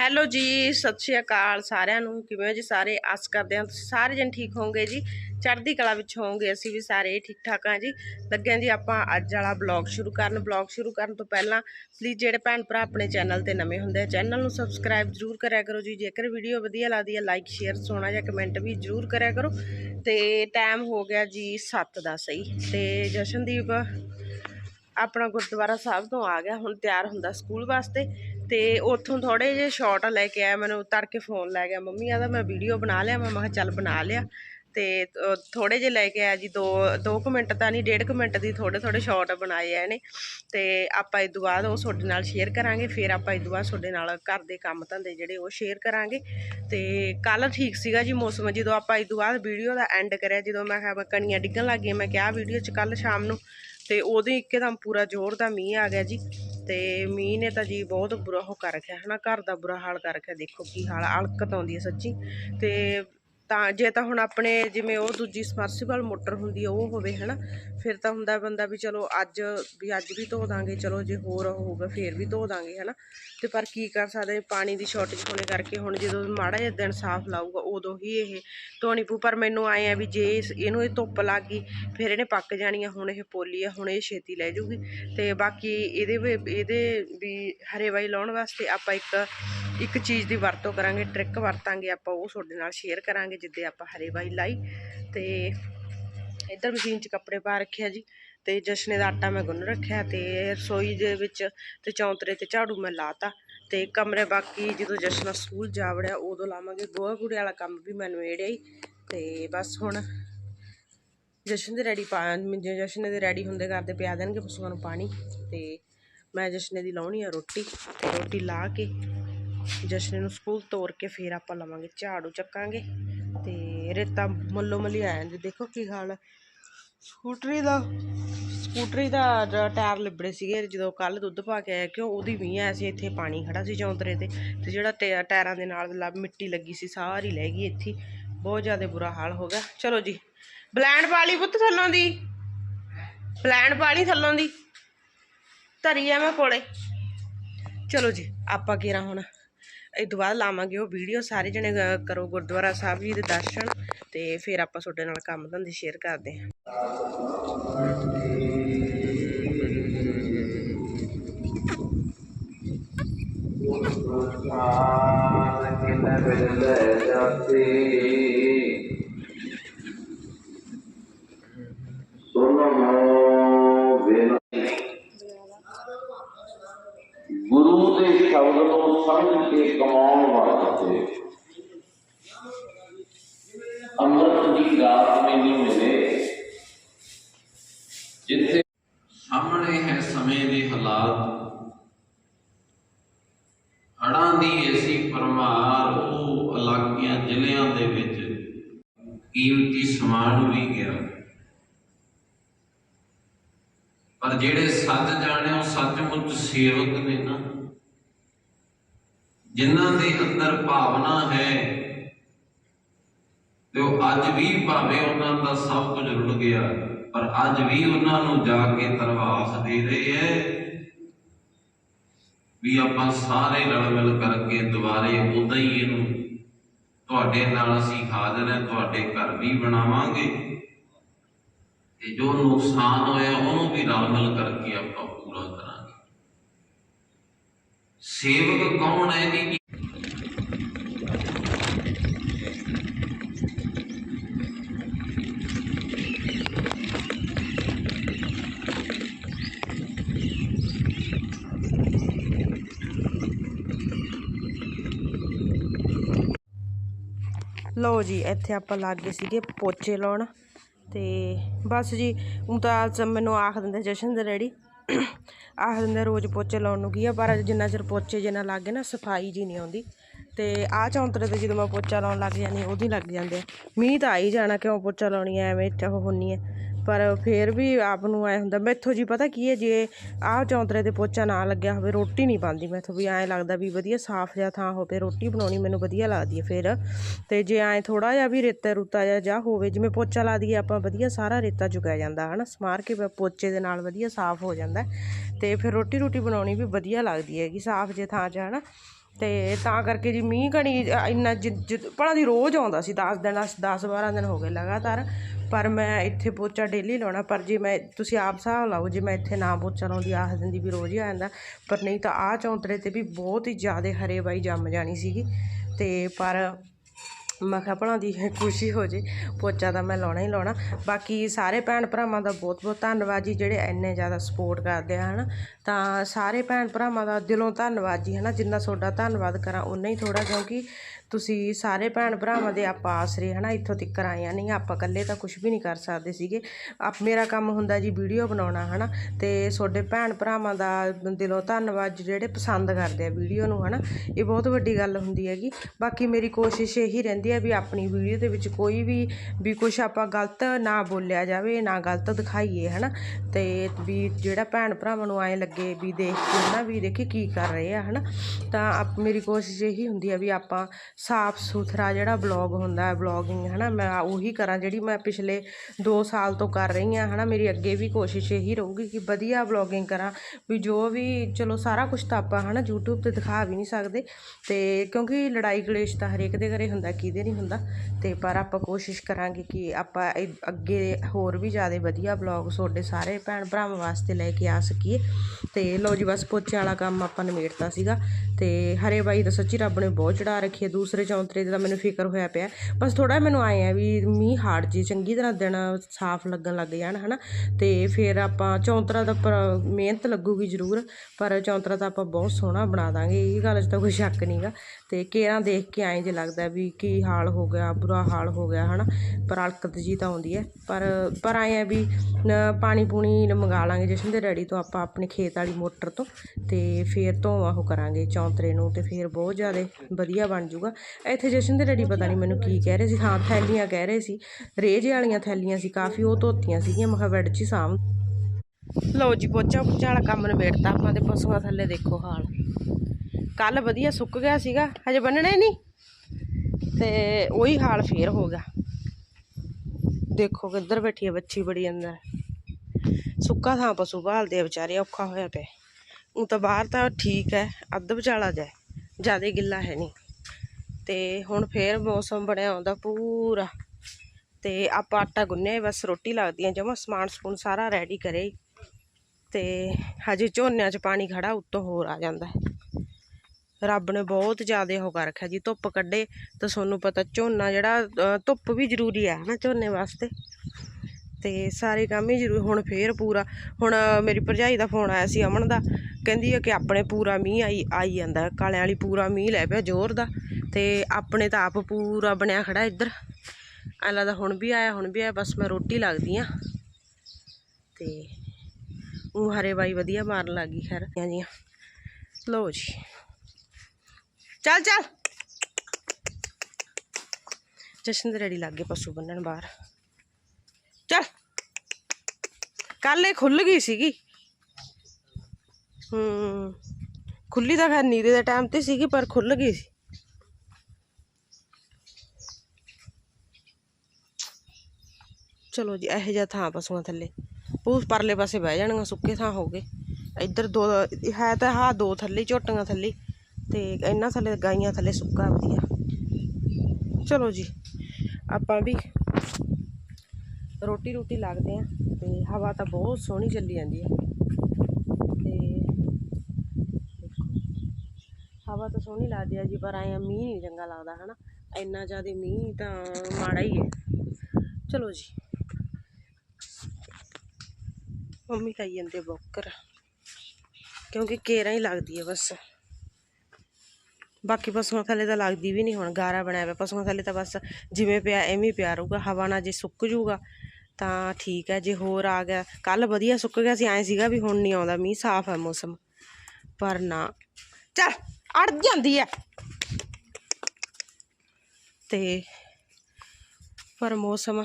Hello ਜੀ, ਸਤਿ ਸ਼੍ਰੀ ਅਕਾਲ ਸਾਰਿਆਂ ਨੂੰ। ਕਿਵੇਂ ਹੋ ਜੀ ਸਾਰੇ? ਆਸ ਕਰਦੇ ਹਾਂ ਤੁਸੀਂ ਸਾਰੇ ਜਣ ਠੀਕ ਹੋਵੋਗੇ ਜੀ। ਚੜ੍ਹਦੀ ਕਲਾ ਵਿੱਚ ਹੋਵੋਗੇ, ਅਸੀਂ ਵੀ ਸਾਰੇ ਠੀਕ ਠਾਕ ਹਾਂ ਜੀ। ਲੱਗਿਆ ਜੀ ਆਪਾਂ ਅੱਜ ਵਾਲਾ ਬਲੌਗ ਸ਼ੁਰੂ ਕਰਨ। ਬਲੌਗ ਸ਼ੁਰੂ ਕਰਨ ਤੋਂ ਪਹਿਲਾਂ ਪਲੀਜ਼ ਜਿਹੜੇ ਭੈਣ ਭਰਾ ਆਪਣੇ ਚੈਨਲ ਤੇ ਨਵੇਂ ਹੁੰਦੇ ਆ, ਚੈਨਲ ਨੂੰ ਸਬਸਕ੍ਰਾਈਬ ਜ਼ਰੂਰ ਕਰਿਆ ਕਰੋ ਜੀ। ਜੇਕਰ ਵੀਡੀਓ ਵਧੀਆ ਲੱਗਦੀ ਹੈ ਲਾਈਕ ਸ਼ੇਅਰ ਸੋਹਣਾ ਜਾਂ ਕਮੈਂਟ ਵੀ ਜ਼ਰੂਰ ਕਰਿਆ ਕਰੋ। ਤੇ ਟਾਈਮ ਹੋ ਗਿਆ ਜੀ 7 ਦਾ ਸਹੀ। ਤੇ ਜਸ਼ਨਦੀਪ ਆਪਣਾ ਗੁਰਦੁਆਰਾ ਸਾਹਿਬ ਤੋਂ ਆ ਗਿਆ, ਹੁਣ ਤਿਆਰ ਹੁੰਦਾ ਸਕੂਲ ਵਾਸਤੇ। ਤੇ ਉੱਥੋਂ ਥੋੜੇ ਜਿਹੇ ਸ਼ਾਰਟ ਲੈ ਕੇ ਆਇਆ, ਮੈਨੂੰ ਉਤਰ ਕੇ ਫੋਨ ਲੈ ਗਿਆ, ਮੰਮੀ ਆਦਾ ਮੈਂ ਵੀਡੀਓ ਬਣਾ ਲਿਆ, ਮੈਂ ਮੈਂ ਕਿਹਾ ਚੱਲ ਬਣਾ ਲਿਆ। ਤੇ ਥੋੜੇ ਜਿਹੇ ਲੈ ਕੇ ਆਇਆ ਜੀ 2 2 ਮਿੰਟ ਤਾਂ ਨਹੀਂ 1.5 ਮਿੰਟ ਦੀ ਥੋੜੇ ਥੋੜੇ ਸ਼ਾਰਟ ਬਣਾਏ ਆ ਇਹਨੇ। ਤੇ ਆਪਾਂ ਇਸ ਤੋਂ ਬਾਅਦ ਉਹ ਤੁਹਾਡੇ ਨਾਲ ਸ਼ੇਅਰ ਕਰਾਂਗੇ, ਫਿਰ ਆਪਾਂ ਇਸ ਤੋਂ ਬਾਅਦ ਤੁਹਾਡੇ ਨਾਲ ਘਰ ਦੇ ਕੰਮ ਧੰਦੇ ਜਿਹੜੇ ਉਹ ਸ਼ੇਅਰ ਕਰਾਂਗੇ। ਤੇ ਕੱਲ ਠੀਕ ਸੀਗਾ ਜੀ ਮੌਸਮ, ਜਦੋਂ ਆਪਾਂ ਇਸ ਤੋਂ ਬਾਅਦ ਵੀਡੀਓ ਦਾ ਐਂਡ ਕਰਿਆ, ਜਦੋਂ ਮੈਂ ਕਿਹਾ ਕਣੀਆਂ ਡਿੱਗਣ ਲੱਗ ਗਈਆਂ, ਮੈਂ ਕਿਹਾ ਵੀਡੀਓ 'ਚ ਕੱਲ ਸ਼ਾਮ ਨੂੰ। ਤੇ ਉਦੋਂ ਇੱਕਦਮ ਪੂਰਾ ਜ਼ੋਰ ਦਾ ਮੀਂਹ ਆ ਗਿਆ ਜੀ। ਤੇ ਮੀਂਹ ਨੇ ਤਾਂ ਜੀ ਬਹੁਤ ਬੁਰਾ ਹੋ ਕਰ ਰੱਖਿਆ, ਹਨਾ, ਘਰ ਦਾ ਬੁਰਾ ਹਾਲ ਕਰ ਰੱਖਿਆ, ਦੇਖੋ ਕੀ ਹਾਲ ਅਲਕਤ ਆਉਂਦੀ ਹੈ ਸੱਚੀ। ਤੇ ਤਾਂ ਜੇ ਤਾਂ ਹੁਣ ਆਪਣੇ ਜਿਵੇਂ ਉਹ ਦੂਜੀ ਸਮਰਸੀਬਲ ਮੋਟਰ ਹੁੰਦੀ ਆ, ਉਹ ਹੋਵੇ, ਹਨਾ, ਫਿਰ ਤਾਂ ਹੁੰਦਾ ਬੰਦਾ ਵੀ ਚਲੋ ਅੱਜ ਵੀ ਅੱਜ ਵੀ ਧੋ ਦਾਂਗੇ, ਚਲੋ ਜੇ ਹੋਰ ਹੋਊਗਾ ਫੇਰ ਵੀ ਧੋ ਦਾਂਗੇ, ਹਨਾ। ਤੇ ਪਰ ਕੀ ਕਰ ਸਕਦੇ, ਪਾਣੀ ਦੀ ਸ਼ਾਰਟੇਜ ਹੋਣੇ ਕਰਕੇ ਹੁਣ ਜਦੋਂ ਮਾੜਾ ਜਿਹਾ ਦਿਨ ਸਾਫ਼ ਲਾਊਗਾ, ਉਦੋਂ ਹੀ ਇਹ ਧੋਣੀ ਪੂ ਪਰ ਮੈਨੂੰ ਆਏ ਆ ਵੀ ਜੇ ਇਸ- ਇਹਨੂੰ ਇਹ ਧੁੱਪ ਲੱਗ ਗਈ ਫਿਰ ਇਹਨੇ ਪੱਕ ਜਾਣੀ ਆ ਹੁਣ ਇਹ ਪੋਲੀ ਆ, ਹੁਣ ਇਹ ਛੇਤੀ ਲੈ ਜੂਗੀ। ਤੇ ਬਾਕੀ ਇਹਦੇ ਵੀ- ਇਹਦੇ ਵੀ ਹਰੇਵਾਈ ਲਾਉਣ ਵਾਸਤੇ ਆਪਾਂ ਇੱਕ ਇੱਕ ਚੀਜ਼ ਦੀ ਵਰਤੋਂ ਕਰਾਂਗੇ ਟ੍ਰਿਕ ਵਰਤਾਂਗੇ ਆਪਾਂ, ਉਹ ਤੁਹਾਡੇ ਨਾਲ ਸ਼ੇਅਰ ਕਰਾਂਗੇ ਜਿੱਦੇ ਆਪਾਂ ਹਰੇ ਵਾਈ ਲਾਈ ਤੇ ਇੱਧਰ ਮਸ਼ੀਨ 'ਚ ਕੱਪੜੇ ਪਾ ਰੱਖਿਆ ਜੀ ਤੇ ਜਸ਼ਨੇ ਦਾ ਆਟਾ ਮੈਂ ਗੁੰਨ ਰੱਖਿਆ ਤੇ ਰਸੋਈ ਦੇ ਵਿੱਚ ਤੇ ਚੌਂਤਰੇ ਤੇ ਝਾੜੂ ਮੈਂ ਲਾਤਾ ਤੇ ਕਮਰੇ ਬਾਕੀ ਜਦੋਂ ਜਸ਼ਨਾ ਸਕੂਲ ਜਾ ਵੜਿਆ ਉਦੋਂ ਲਾਵਾਂਗੇ ਗੋਹਾ ਕੂੜੇ ਵਾਲਾ ਕੰਮ ਵੀ ਮੈਨੂੰ ਨਵੇੜਿਆ ਹੀ ਤੇ ਬਸ ਹੁਣ ਜਸ਼ਨ ਦੇ ਰੈਡੀ ਪਾ ਜਸ਼ਨ ਦੇ ਰੈਡੀ ਹੁੰਦੇ ਕਰਦੇ ਪਿਆ ਦੇਣਗੇ ਪਸ਼ੂਆਂ ਨੂੰ ਪਾਣੀ ਤੇ ਮੈਂ ਜਸ਼ਨੇ ਦੀ ਲਾਉਣੀ ਆ ਰੋਟੀ ਤੇ ਰੋਟੀ ਲਾ ਕੇ ਜਸ਼ਨ ਨੂੰ ਸਕੂਲ ਤੋਰ ਕੇ ਫਿਰ ਆਪਾਂ ਲਵਾਂਗੇ ਝਾੜੂ ਚੱਕਾਂਗੇ ਤੇ ਰੇਤਾ ਮੱਲੋ ਮੱਲੀ ਆ ਜਾਂਦੀ। ਦੇਖੋ ਕੀ ਹਾਲ ਹੈ ਸਕੂਟਰੀ ਦਾ ਸਕੂਟਰੀ ਦਾ ਟਾਇਰ ਲਿਬੜੇ ਸੀਗੇ, ਜਦੋਂ ਕੱਲ ਦੁੱਧ ਪਾ ਕੇ ਆਇਆ ਕਿਉਂ, ਉਹਦੀ ਵੀ ਆਇਆ ਸੀ, ਇੱਥੇ ਪਾਣੀ ਖੜਾ ਸੀ ਚੌਂਤਰੇ ਤੇ ਤੇ ਜਿਹੜਾ ਟੈ- ਟਾਇਰਾਂ ਦੇ ਨਾਲ ਲੱਭ ਮਿੱਟੀ ਲੱਗੀ ਸੀ, ਸਾਰੀ ਲੈ ਗਈ ਇੱਥੇ। ਬਹੁਤ ਜ਼ਿਆਦਾ ਬੁਰਾ ਹਾਲ ਹੋ ਗਿਆ। ਚਲੋ ਜੀ, ਬਲੈਂਡ ਪਾਲੀ ਪੁੱਤ ਥੱਲੋਂ ਦੀ। ਬਲੈਂਡ ਪਾਲੀ ਥੱਲੋਂ ਦੀ। ਧਰੀ ਆ ਮੈਂ ਕੋਲੇ। ਚਲੋ ਜੀ, ਆਪਾਂ ਕਿਹੜਾ ਹੁਣ। ਇਹ ਤੋਂ ਬਾਅਦ ਲਾਵਾਂਗੇ ਉਹ ਵੀਡੀਓ ਸਾਰੇ ਜਣੇ ਕਰੋ ਗੁਰਦੁਆਰਾ ਸਾਹਿਬ ਜੀ ਦੇ ਦਰਸ਼ਨ ਤੇ ਫਿਰ ਆਪਾਂ ਤੁਹਾਡੇ ਨਾਲ ਕੰਮ ਧੰਦੇ ਸ਼ੇਅਰ ਕਰਦੇ ਹਾਂ। ਕਿਨ ਬਿਰਲੇ ਜਾਤੀ। ਦੇ ਨੂੰ ਸਮਝ ਕੇ ਕਮਾਉਣ ਵਾਸਤੇ ਅੰਮ੍ਰਿਤ ਦੀ ਰਾਤ ਮੈਨੂੰ ਮਿਲੇ ਜਿੱਥੇ ਸਾਹਮਣੇ ਹੈ ਸਮੇਂ ਦੇ ਹਾਲਾਤ। ਹੜ੍ਹਾਂ ਦੀ ਐਸੀ ਪਰਮਾਰ ਉਹ ਇਲਾਕਿਆਂ, ਜ਼ਿਲ੍ਹਿਆਂ ਦੇ ਵਿੱਚ ਕੀਮਤੀ ਸਮਾਨ ਵੀ ਗਿਆ। ਪਰ ਜਿਹੜੇ ਸੱਚ ਜਾਣੇ, ਉਹ ਸੱਚਮੁੱਚ ਸੇਵਕ ਨੇ ਨਾ। ਜਿਨ੍ਹਾਂ ਦੇ ਅੰਦਰ ਭਾਵਨਾ ਹੈ, ਤੇ ਉਹ ਅੱਜ ਵੀ ਭਾਵੇਂ ਉਹਨਾਂ ਦਾ ਸਭ ਕੁਝ ਰੁੜ ਗਿਆ, ਪਰ ਅੱਜ ਵੀ ਉਹਨਾਂ ਨੂੰ ਜਾ ਕੇ ਤਰਵਾਸ ਦੇ ਰਹੇ ਹੈ ਵੀ ਆਪਾਂ ਸਾਰੇ ਰਲ ਮਿਲ ਕਰਕੇ ਦੁਬਾਰੇ ਉਦਾਂ ਹੀ ਇਹਨੂੰ ਤੁਹਾਡੇ ਨਾਲ ਅਸੀਂ ਹਾਜ਼ਰ ਹਾਂ, ਤੁਹਾਡੇ ਘਰ ਵੀ ਬਣਾਵਾਂਗੇ। ਤੇ ਜੋ ਨੁਕਸਾਨ ਹੋਇਆ, ਉਹਨੂੰ ਵੀ ਰਲ ਮਿਲ ਕਰਕੇ ਆਪਾਂ ਪੂਰਾ ਕਰਾਂਗੇ। ਸੇਵਕ ਕੌਣ ਹੈ ਜੀ ਲਓ ਜੀ, ਇੱਥੇ ਆਪਾਂ ਲੱਗ ਗਏ ਸੀਗੇ ਪੋਚੇ ਲਾਉਣ। ਤੇ ਬਸ ਜੀ ਉਹ ਤਾਂ ਮੈਨੂੰ ਆਖ ਦਿੰਦੇ ਜਸ਼ਨ ਦੇ ਰੈਡੀ। ਆਖ ਦਿੰਦੇ ਰੋਜ਼ ਪੋਚੇ ਲਾਉਣ ਨੂੰ ਕੀ ਆ, ਪਰ ਜਿੰਨਾ ਚਿਰ ਪੋਚੇ ਜੇ ਨਾ ਲੱਗੇ ਨਾ, ਸਫ਼ਾਈ ਜੀ ਨਹੀਂ ਆਉਂਦੀ। ਤੇ ਆਹ ਚੌਂਤਰੇ ਤੇ ਜਦੋਂ ਮੈਂ ਪੋਚਾ ਲਾਉਣ ਲੱਗ ਜਾਂਦੀ ਉਹਦੀ ਲੱਗ ਜਾਂਦੇ ਆ। ਮੀਂਹ ਤਾਂ ਆ ਹੀ ਜਾਣਾ, ਕਿਉਂ ਪੋਚਾ ਲਾਉਣੀ ਐ ਐਵੇਂ ਇੱਥੇ ਉਹ ਹੁੰਨੀ ਐ ਪਰ ਫੇਰ ਵੀ ਆਪ ਨੂੰ ਐ ਹੁੰਦਾ, ਮੈਥੋਂ ਜੀ ਪਤਾ ਕੀ ਹੈ, ਜੇ ਆਹ ਚੌਂਤਰੇ ਤੇ ਪੋਚਾ ਨਾ ਲੱਗਿਆ ਹੋਵੇ, ਰੋਟੀ ਨਹੀਂ ਬਣਦੀ ਮੈਥੋਂ, ਵੀ ਐਂ ਲੱਗਦਾ ਵੀ ਵਧੀਆ ਸਾਫ਼ ਜਿਹਾ ਥਾਂ ਹੋਵੇ, ਰੋਟੀ ਬਣਾਉਣੀ ਮੈਨੂੰ ਵਧੀਆ ਲੱਗਦੀ ਹੈ ਫਿਰ। ਤੇ ਜੇ ਐਂ ਥੋੜਾ ਜਿਹਾ ਵੀ ਰੇਤਾ ਰੂਤਾ ਜਿਹਾ ਜਾ ਹੋਵੇ, ਜਿਵੇਂ ਪੋਚਾ ਲਾ ਦਈਏ, ਆਪਾਂ ਵਧੀਆ ਸਾਰਾ ਰੇਤਾ ਚੁਕਿਆ ਜਾਂਦਾ, ਹਨਾ, ਸਮਾਰ ਕੇ ਪੋਚੇ ਦੇ ਨਾਲ ਵਧੀਆ ਸਾਫ਼ ਹੋ ਜਾਂਦਾ ਤੇ ਫਿਰ ਰੋਟੀ ਰੋਟੀ ਬਣਾਉਣੀ ਵੀ ਵਧੀਆ ਲੱਗਦੀ ਹੈਗੀ, ਸਾਫ਼ ਜੇ ਥਾਂ 'ਚ, ਹਨਾ। ਤੇ ਤਾਂ ਕਰਕੇ ਜੀ ਮੀਂਹ ਘਣੀ ਇੰਨਾ ਜਿ- ਭਲਾ ਦੀ ਰੋਜ਼ ਆਉਂਦਾ ਸੀ 10 ਦਿਨ 10 12 ਦਿਨ ਹੋ ਗਏ ਲਗਾਤਾਰ। ਪਰ ਮੈਂ ਇੱਥੇ ਪੋਚਾ ਡੇਲੀ ਲਾਉਣਾ, ਪਰ ਜੇ ਮੈਂ, ਤੁਸੀਂ ਆਪ ਹਿਸਾਬ ਲਾਓ, ਜੇ ਮੈਂ ਇੱਥੇ ਨਾ ਪੋਚਾ ਲਾਉਂਦੀ ਆਖ ਦਿੰਦੀ ਵੀ ਰੋਜ਼ ਹੀ ਆ ਜਾਂਦਾ। ਪਰ ਨਹੀਂ ਤਾਂ ਆਹ ਚੌਂਤਰੇ ਤੇ ਵੀ ਬਹੁਤ ਹੀ ਜ਼ਿਆਦਾ ਹਰੇ ਬਾਈ ਜੰਮ ਜਾਣੀ ਸੀਗੀ। ਤੇ ਪਰ ਮੈਂ ਕਿਹਾ ਭਲਾ ਦੀ ਖੁਸ਼ੀ ਹੋ ਜੇ, ਪੋਚਾ ਤਾਂ ਮੈਂ ਲਾਉਣਾ ਹੀ ਲਾਉਣਾ। ਬਾਕੀ ਸਾਰੇ ਭੈਣ ਭਰਾਵਾਂ ਦਾ ਬਹੁਤ ਬਹੁਤ ਧੰਨਵਾਦ ਜੀ, ਜਿਹੜੇ ਇੰਨੇ ਜ਼ਿਆਦਾ ਸਪੋਰਟ ਕਰਦੇ ਆ, ਹਨਾ। ਤਾਂ ਸਾਰੇ ਭੈਣ ਭਰਾਵਾਂ ਦਾ ਦਿਲੋਂ ਧੰਨਵਾਦ ਜੀ, ਹਨਾ। ਜਿੰਨਾ ਤੁਹਾਡਾ ਧੰਨਵਾਦ ਕਰਾਂ ਉਨਾ ਹੀ ਥੋੜਾ ਕਿਉਂਕਿ ਤੁਸੀਂ ਸਾਰੇ ਭੈਣ ਭਰਾਵਾਂ ਦੇ ਆਪਾਂ ਆਸਰੇ ਹਨਾ, ਇੱਥੋਂ ਤੱਕ ਆਏ ਆ ਨਹੀਂ, ਆਪਾਂ ਇਕੱਲੇ ਤਾਂ ਕੁਝ ਵੀ ਨਹੀਂ ਕਰ ਸਕਦੇ ਸੀਗੇ। ਆਪ, ਮੇਰਾ ਕੰਮ ਹੁੰਦਾ ਜੀ ਵੀਡੀਓ ਬਣਾਉਣਾ, ਹਨਾ, ਤੇ ਤੁਹਾਡੇ ਭੈਣ ਭਰਾਵਾਂ ਦਾ ਦਿਲੋਂ ਧੰਨਵਾਦ ਜਿਹੜੇ ਪਸੰਦ ਕਰਦੇ ਆ ਵੀਡੀਓ ਨੂੰ, ਹਨਾ, ਇਹ ਬਹੁਤ ਵੱਡੀ ਗੱਲ ਹੁੰਦੀ ਹੈਗੀ। ਬਾਕੀ ਮੇਰੀ ਕੋਸ਼ਿਸ਼ ਇਹੀ ਰਹਿੰਦੀ ਹੈ ਵੀ ਆਪਣੀ ਵੀਡੀਓ ਦੇ ਵਿੱਚ ਕੋਈ ਵੀ ਵੀ ਕੁਝ ਆਪਾਂ ਗਲਤ ਨਾ ਬੋਲਿਆ ਜਾਵੇ, ਨਾ ਗਲਤ ਦਿਖਾਈਏ, ਹਨਾ, ਤੇ ਵੀ ਜਿਹੜਾ ਭੈਣ ਭਰਾਵਾਂ ਨੂੰ ਆਏ ਲੱਗੇ ਵੀ ਦੇਖ ਕੇ ਨਾ ਵੀ ਦੇਖੀ ਕੀ ਕਰ ਰਹੇ ਆ, ਹਨਾ, ਤਾਂ ਆਪ- ਮੇਰੀ ਕੋਸ਼ਿਸ਼ ਇਹੀ ਹੁੰਦੀ ਹੈ ਵੀ ਆਪਾਂ ਸਾਫ਼ ਸੁਥਰਾ ਜਿਹੜਾ ਬਲੌਗ ਹੁੰਦਾ ਹੈ ਬਲੌਗਿੰਗ ਹਨਾ, ਮੈਂ ਉਹੀ ਕਰਾਂ ਜਿਹੜੀ ਮੈਂ ਪਿਛਲੇ 2 ਸਾਲ ਤੋਂ ਕਰ ਰਹੀ ਹਾਂ, ਹਨਾ, ਮੇਰੀ ਅੱਗੇ ਵੀ ਕੋਸ਼ਿਸ਼ ਇਹੀ ਰਹੂਗੀ ਕਿ ਵਧੀਆ ਬਲੌਗਿੰਗ ਕਰਾਂ, ਵੀ ਜੋ ਵੀ, ਚਲੋ ਸਾਰਾ ਕੁਝ ਤਾਂ ਆਪਾਂ, ਹਨਾ, YouTube ਤੇ ਦਿਖਾ ਵੀ ਨਹੀਂ ਸਕਦੇ, ਤੇ ਕਿਉਂਕਿ ਲੜਾਈ ਕਲੇਸ਼ ਤਾਂ ਹਰੇਕ ਦੇ ਘਰੇ ਹੁੰਦਾ, ਕਿਹਦੇ ਨਹੀਂ ਹੁੰਦਾ, ਤੇ ਪਰ ਆਪਾਂ ਕੋਸ਼ਿਸ਼ ਕਰਾਂਗੇ ਕਿ ਆਪਾਂ ਅੱਗੇ ਹੋਰ ਵੀ ਜ਼ਿਆਦਾ ਵਧੀਆ ਬਲੌਗ ਤੁਹਾਡੇ ਸਾਰੇ ਭੈਣ ਭਰਾਵਾਂ ਵਾਸਤੇ ਲੈ ਕੇ ਆ ਸਕੀਏ, ਤੇ ਲੋ ਜੀ, ਬਸ ਪੋਚੇ ਵਾਲਾ ਕੰਮ ਆਪਾਂ ਨਿਬੇੜਤਾ ਸੀਗਾ, ਤੇ ਹਰੇ ਬਾਈ ਦਾ ਸੱਚੀ ਰੱਬ ਨੇ ਬਹੁਤ ਚੜਾ ਰੱਖੀ ਹੈ, ਦੂਸਰੇ ਚੌਂਤਰੇ ਦਾ ਮੈਨੂੰ ਫਿਕਰ ਹੋਇਆ ਪਿਆ। ਬਸ ਥੋੜਾ ਮੈਨੂੰ ਆਏ ਆ ਵੀ ਮੀਂਹ ਹਾੜ ਜੀ ਚੰਗੀ ਤਰ੍ਹਾਂ ਦਿਨ ਸਾਫ਼ ਲੱਗਣ ਲੱਗ ਜਾਣ, ਹਨਾ। ਤੇ ਫਿਰ ਆਪਾਂ ਚੌਂਤਰਾ ਦਾ ਮਿਹਨਤ ਲੱਗੂਗੀ ਜ਼ਰੂਰ, ਪਰ ਚੌਂਤਰਾ ਤਾਂ ਆਪਾਂ ਬਹੁਤ ਸੋਹਣਾ ਬਣਾ ਦਾਂਗੇ, ਇਹ ਗੱਲ 'ਚ ਤਾਂ ਕੋਈ ਸ਼ੱਕ ਨਹੀਂਗਾ ਅਤੇ ਕੇਰਾਂ ਦੇਖ ਕੇ ਐਂ ਜੇ ਲੱਗਦਾ ਵੀ ਕੀ ਹਾਲ ਹੋ ਗਿਆ, ਬੁਰਾ ਹਾਲ ਹੋ ਗਿਆ ਹੈ ਨਾ ਪਰ ਅਲਕਤ ਜੀ ਤਾਂ ਆਉਂਦੀ ਹੈ ਪਰ ਪਰ ਆਏ ਆ ਵੀ ਪਾਣੀ ਪੂਣੀ ਮੰਗਾ ਲਾਂਗੇ ਜਸ਼ਨ ਦੇ ਡੈਡੀ ਤੋਂ, ਆਪਾਂ ਆਪਣੇ ਖੇਤ ਵਾਲੀ ਮੋਟਰ ਤੋਂ। ਤੇ ਫਿਰ ਧੋਵਾ ਉਹ ਕਰਾਂਗੇ ਚੌਂਤਰੇ ਨੂੰ ਤੇ ਫਿਰ ਬਹੁਤ ਜ਼ਿਆਦਾ ਵਧੀਆ ਬਣ ਜਾਊਗਾ ਇੱਥੇ ਜਸ਼ਨ ਦੇ ਡੈਡੀ ਪਤਾ ਨਹੀਂ ਮੈਨੂੰ ਕੀ ਕਹਿ ਰਹੇ ਸੀ। ਹਾਂ, ਥੈਲੀਆਂ ਕਹਿ ਰਹੇ ਸੀ। ਰੇਜੇ ਵਾਲੀਆਂ ਥੈਲੀਆਂ ਸੀ, ਕਾਫੀ ਉਹ ਧੋਤੀਆਂ ਸੀਗੀਆਂ। ਮੈਂ ਕਿਹਾ ਬੈੱਡ 'ਚ ਹੀ ਸਾਂਭ। ਲਓ ਜੀ ਪੋਚਾ ਪੁੱਚਾ ਵਾਲਾ ਕੰਮ ਨਿਬੇੜਤਾ। ਆਪਾਂ ਦੇ ਪਸ਼ੂਆਂ ਥੱਲੇ ਦੇਖੋ ਹਾਲ। ਕੱਲ ਵਧੀਆ ਸੁੱਕ ਗਿਆ ਸੀਗਾ, ਹਜੇ ਬੰਨਣਾ ਹੀ ਨਹੀਂ। ਤੇ ਉਹੀ ਹਾਲ ਫੇਰ ਹੋ ਗਿਆ। ਦੇਖੋ ਕਿੱਧਰ ਬੈਠੀ ਹੈ ਬੱਚੀ ਬੜੀ ਅੰਦਰ। ਸੁੱਕਾ ਥਾਂ ਪਸ਼ੂ ਭਾਲਦੇ ਆ ਵਿਚਾਰੇ, ਔਖਾ ਹੋਇਆ ਪਿਆ। ਉਹ ਤਾਂ ਬਾਹਰ ਤਾਂ ਠੀਕ ਹੈ, ਅੱਧ ਵਿਚਾਲਾ ਜਾਏ ਜ਼ਿਆਦਾ ਗਿੱਲਾ ਹੈ ਨਹੀਂ। ਤੇ ਹੁਣ ਫੇਰ ਮੌਸਮ ਬਣਿਆ ਆਉਂਦਾ ਪੂਰਾ। ਤੇ ਆਪਾਂ ਆਟਾ ਗੁੰਨਿਆ ਬਸ ਰੋਟੀ ਲੱਗਦੀ ਆ, ਜਮਾ ਸਮਾਨ ਸਮੂਨ ਸਾਰਾ ਰੈਡੀ ਕਰੇ। ਤੇ ਹਜੇ ਝੋਨਿਆਂ 'ਚ ਪਾਣੀ ਖੜਾ ਉੱਤੋਂ ਹੋਰ ਆ ਜਾਂਦਾ ਰੱਬ ਨੇ ਬਹੁਤ ਜ਼ਿਆਦਾ ਉਹ ਕਰ ਰੱਖਿਆ ਜੀ, ਧੁੱਪ ਕੱਢੇ ਤਾਂ ਤੁਹਾਨੂੰ ਪਤਾ ਝੋਨਾ ਜਿਹੜਾ ਧੁੱਪ ਵੀ ਜ਼ਰੂਰੀ ਹੈ ਨਾ ਝੋਨੇ ਵਾਸਤੇ। ਤੇ ਸਾਰੇ ਕੰਮ ਹੀ ਜ਼ਰੂਰੀ, ਹੁਣ ਫੇਰ ਪੂਰਾ, ਹੁਣ ਮੇਰੀ ਭਰਜਾਈ ਦਾ ਫੋਨ ਆਇਆ ਸੀ ਅਮਨ ਦਾ, ਕਹਿੰਦੀ ਹੈ ਕਿ ਆਪਣੇ ਪੂਰਾ ਮੀਂਹ ਆਈ ਆਈ ਜਾਂਦਾ, ਕਾਲਿਆਂ ਵਾਲੀ ਪੂਰਾ ਮੀਂਹ ਲੈ ਪਿਆ ਜ਼ੋਰ ਦਾ, ਤੇ ਆਪਣੇ ਤਾਂ ਆਪ ਪੂਰਾ ਬਣਿਆ ਖੜਾ ਇੱਧਰ। ਐਂ ਲੱਗਦਾ ਹੁਣ ਵੀ ਆਇਆ, ਹੁਣ ਵੀ ਆਇਆ, ਬਸ ਮੈਂ ਰੋਟੀ ਲੱਗਦੀ ਆ। ਤੇ ਉਹ ਹਰੇ ਬਾਈ ਵਧੀਆ ਮਾਰਨ ਲੱਗੀ ਖੈਰ ਹਾਂਜੀ ਲਓ ਜੀ। ਚੱਲ ਚੱਲ ਜਸ਼ਨ ਦੇ ਰੈਡੀ ਲੱਗੇ ਪਸ਼ੂ ਬੰਨਣ ਬਾਹਰ ਚੱਲ ਕੱਲ ਇਹ ਖੁੱਲ ਗਈ ਸੀਗੀ ਹੂੰ ਖੁੱਲੀ ਤਾਂ ਖੈਰ ਨੀਰੇ ਦੇ ਟਾਈਮ ਤੇ ਸੀਗੀ ਪਰ ਖੁੱਲ ਗਈ ਸੀ ਚਲੋ ਜੀ ਇਹੋ ਜਿਹਾ ਥਾਂ ਪਸ਼ੂਆਂ ਥੱਲੇ ਉਸ ਪਰਲੇ ਪਾਸੇ ਬਹਿ ਜਾਣਗੀਆਂ ਸੁੱਕੇ ਥਾਂ ਹੋ ਗਏ ਇੱਧਰ ਦੋ ਹੈ ਤਾਂ ਹਾਂ ਦੋ ਥੱਲੇ ਝੋਟੀਆਂ ਥੱਲੇ ਤੇ ਇਹਨਾਂ ਥੱਲੇ ਗਾਈਆਂ ਥੱਲੇ ਸੁੱਕਾ ਵਧੀਆ। ਚਲੋ ਜੀ, ਆਪਾਂ ਵੀ ਰੋਟੀ ਰੋਟੀ ਲੱਗਦੇ ਆ ਤੇ ਹਵਾ ਤਾਂ ਬਹੁਤ ਸੋਹਣੀ ਚੱਲੀ ਜਾਂਦੀ ਹੈ। ਤੇ ਹਵਾ ਤਾਂ ਸੋਹਣੀ ਲੱਗਦੀ ਆ ਜੀ, ਪਰ ਆਇਆ ਮੀਂਹ ਨਹੀਂ ਚੰਗਾ ਲੱਗਦਾ, ਹਨਾ? ਇੰਨਾ ਜ਼ਿਆਦਾ ਮੀਂਹ ਤਾਂ ਮਾੜਾ ਹੀ ਹੈ। ਚਲੋ ਜੀ। ਮੰਮੀ ਖਾਈ ਜਾਂਦੇ ਬੋਕਰ, ਕਿਉਂਕਿ ਕੇਰਾਂ ਹੀ ਲੱਗਦੀ ਹੈ ਬਸ। ਬਾਕੀ ਪਸ਼ੂਆਂ ਥੱਲੇ ਤਾਂ ਲੱਗਦੀ ਵੀ ਨਹੀਂ ਹੁਣ, ਗਾਰਾ ਬਣਿਆ ਪਿਆ। ਪਸ਼ੂਆਂ ਥੱਲੇ ਤਾਂ ਬਸ ਜਿਵੇਂ ਪਿਆ, ਐਵੇਂ ਪਿਆ ਰਹੂਗਾ। ਹਵਾ ਨਾਲ ਜੇ ਸੁੱਕ ਜੂਗਾ ਤਾਂ ਠੀਕ ਹੈ, ਜੇ ਹੋਰ ਆ ਗਿਆ। ਕੱਲ ਵਧੀਆ ਸੁੱਕ ਗਿਆ ਸੀ, ਐਂ ਸੀਗਾ ਵੀ ਹੁਣ ਨਹੀਂ ਆਉਂਦਾ। ਮੀਂਹ ਸਾਫ਼ ਹੈ ਮੌਸਮ। ਪਰ ਨਾ। ਚੱਲ, ਅੜ ਜਾਂਦੀ ਹੈ। ਤੇ ਪਰ ਮੌਸਮ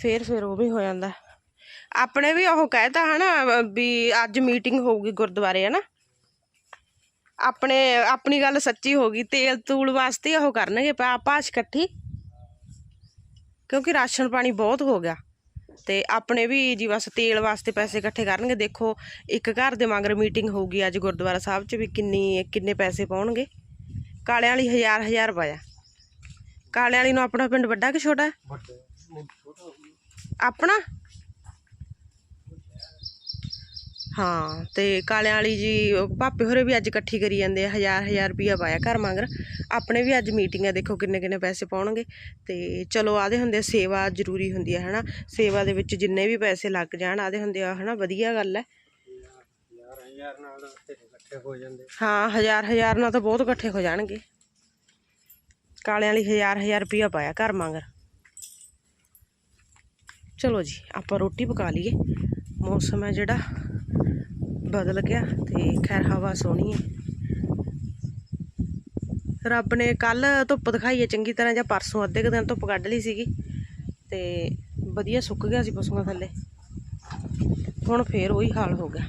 ਫੇਰ ਫੇਰ ਉਹ ਵੀ ਹੋ ਜਾਂਦਾ। ਆਪਣੇ ਵੀ ਉਹ ਕਹਿਤਾ ਹਨਾ, ਵੀ ਅੱਜ ਮੀਟਿੰਗ ਹੋਊਗੀ ਗੁਰਦੁਆਰੇ, ਹਨਾ? ਆਪਣੇ ਆਪਣੀ ਗੱਲ ਸੱਚੀ ਹੋ ਗਈ ਤੇਲ ਤੂਲ ਵਾਸਤੇ ਉਹ ਕਰਨਗੇ ਪਾ ਪਾਸ਼ ਇਕੱਠੀ। ਕਿਉਂਕਿ ਰਾਸ਼ਨ ਪਾਣੀ ਬਹੁਤ ਹੋ ਗਿਆ। ਤੇ ਆਪਣੇ ਵੀ ਜੀ ਬਸ ਤੇਲ ਵਾਸਤੇ ਪੈਸੇ ਇਕੱਠੇ ਕਰਨਗੇ। ਦੇਖੋ ਇੱਕ ਘਰ ਦੇ ਮਗਰ ਮੀਟਿੰਗ ਹੋਊਗੀ ਅੱਜ ਗੁਰਦੁਆਰਾ ਸਾਹਿਬ 'ਚ ਵੀ ਕਿੰਨੀ ਕਿੰਨੇ ਪੈਸੇ ਪਾਉਣਗੇ। ਕਾਲਿਆਂ ਵਾਲੀ ਹਜ਼ਾਰ ਹਜ਼ਾਰ ਪਾਇਆ ਕਾਲਿਆਂ ਵਾਲੀ ਨੂੰ ਆਪਣਾ ਪਿੰਡ ਵੱਡਾ ਕਿ ਛੋਟਾ? ਹੈ ਆਪਣਾ? ਹਾਂ ਤੇ ਕਾਲਿਆਂ ਵਾਲੀ ਜੀ ਭਾਪੇ ਹੋਰੇ ਵੀ ਅੱਜ ਇਕੱਠੀ ਕਰੀ ਜਾਂਦੇ ਆ ਹਜ਼ਾਰ ਹਜ਼ਾਰ ਰੁਪਿਆ ਪਾਇਆ ਘਰ ਮਗਰ। ਆਪਣੇ ਵੀ ਅੱਜ ਮੀਟਿੰਗ ਹੈ ਦੇਖੋ ਕਿੰਨੇ ਕਿੰਨੇ ਪੈਸੇ ਪਾਉਣਗੇ। ਤੇ ਚਲੋ ਆਦੇ ਹੁੰਦੇ ਆ, ਸੇਵਾ ਜ਼ਰੂਰੀ ਹੁੰਦੀ ਹੈ ਹਨਾ। ਸੇਵਾ ਦੇ ਵਿੱਚ ਜਿੰਨੇ ਵੀ ਪੈਸੇ ਲੱਗ ਜਾਣ ਆਦੇ ਹੁੰਦੇ ਆ ਹਨਾ ਵਧੀਆ ਗੱਲ ਹੈ ਹੋ ਹਜ਼ਾਰ ਹਜ਼ਾਰ ਨਾਲ ਤਾਂ ਬਹੁਤ ਇਕੱਠੇ ਹੋ ਜਾਣਗੇ। ਕਾਲਿਆਂ ਵਾਲੀ ਹਜ਼ਾਰ ਹਜ਼ਾਰ ਰੁਪਿਆ ਪਾਇਆ ਘਰ ਮਗਰ। ਚਲੋ ਜੀ ਆਪਾਂ ਰੋਟੀ ਪਕਾ ਲਈਏ। ਮੌਸਮ ਹੈ ਜਿਹੜਾ। ਬਦਲ ਗਿਆ ਤੇ ਖੈਰ ਹਵਾ ਸੋਹਣੀ ਹੈ ਰੱਬ ਨੇ ਕੱਲ ਧੁੱਪ ਦਿਖਾਈ ਹੈ ਚੰਗੀ ਤਰ੍ਹਾਂ ਜਾਂ ਪਰਸੋਂ ਅੱਧੇ ਕੁ ਦਿਨ ਧੁੱਪ ਕੱਢ ਲਈ ਸੀਗੀ ਤੇ ਵਧੀਆ ਸੁੱਕ ਗਿਆ ਸੀ ਪਸ਼ੂਆਂ ਥੱਲੇ। ਹੁਣ ਫੇਰ ਉਹੀ ਹਾਲ ਹੋ ਗਿਆ।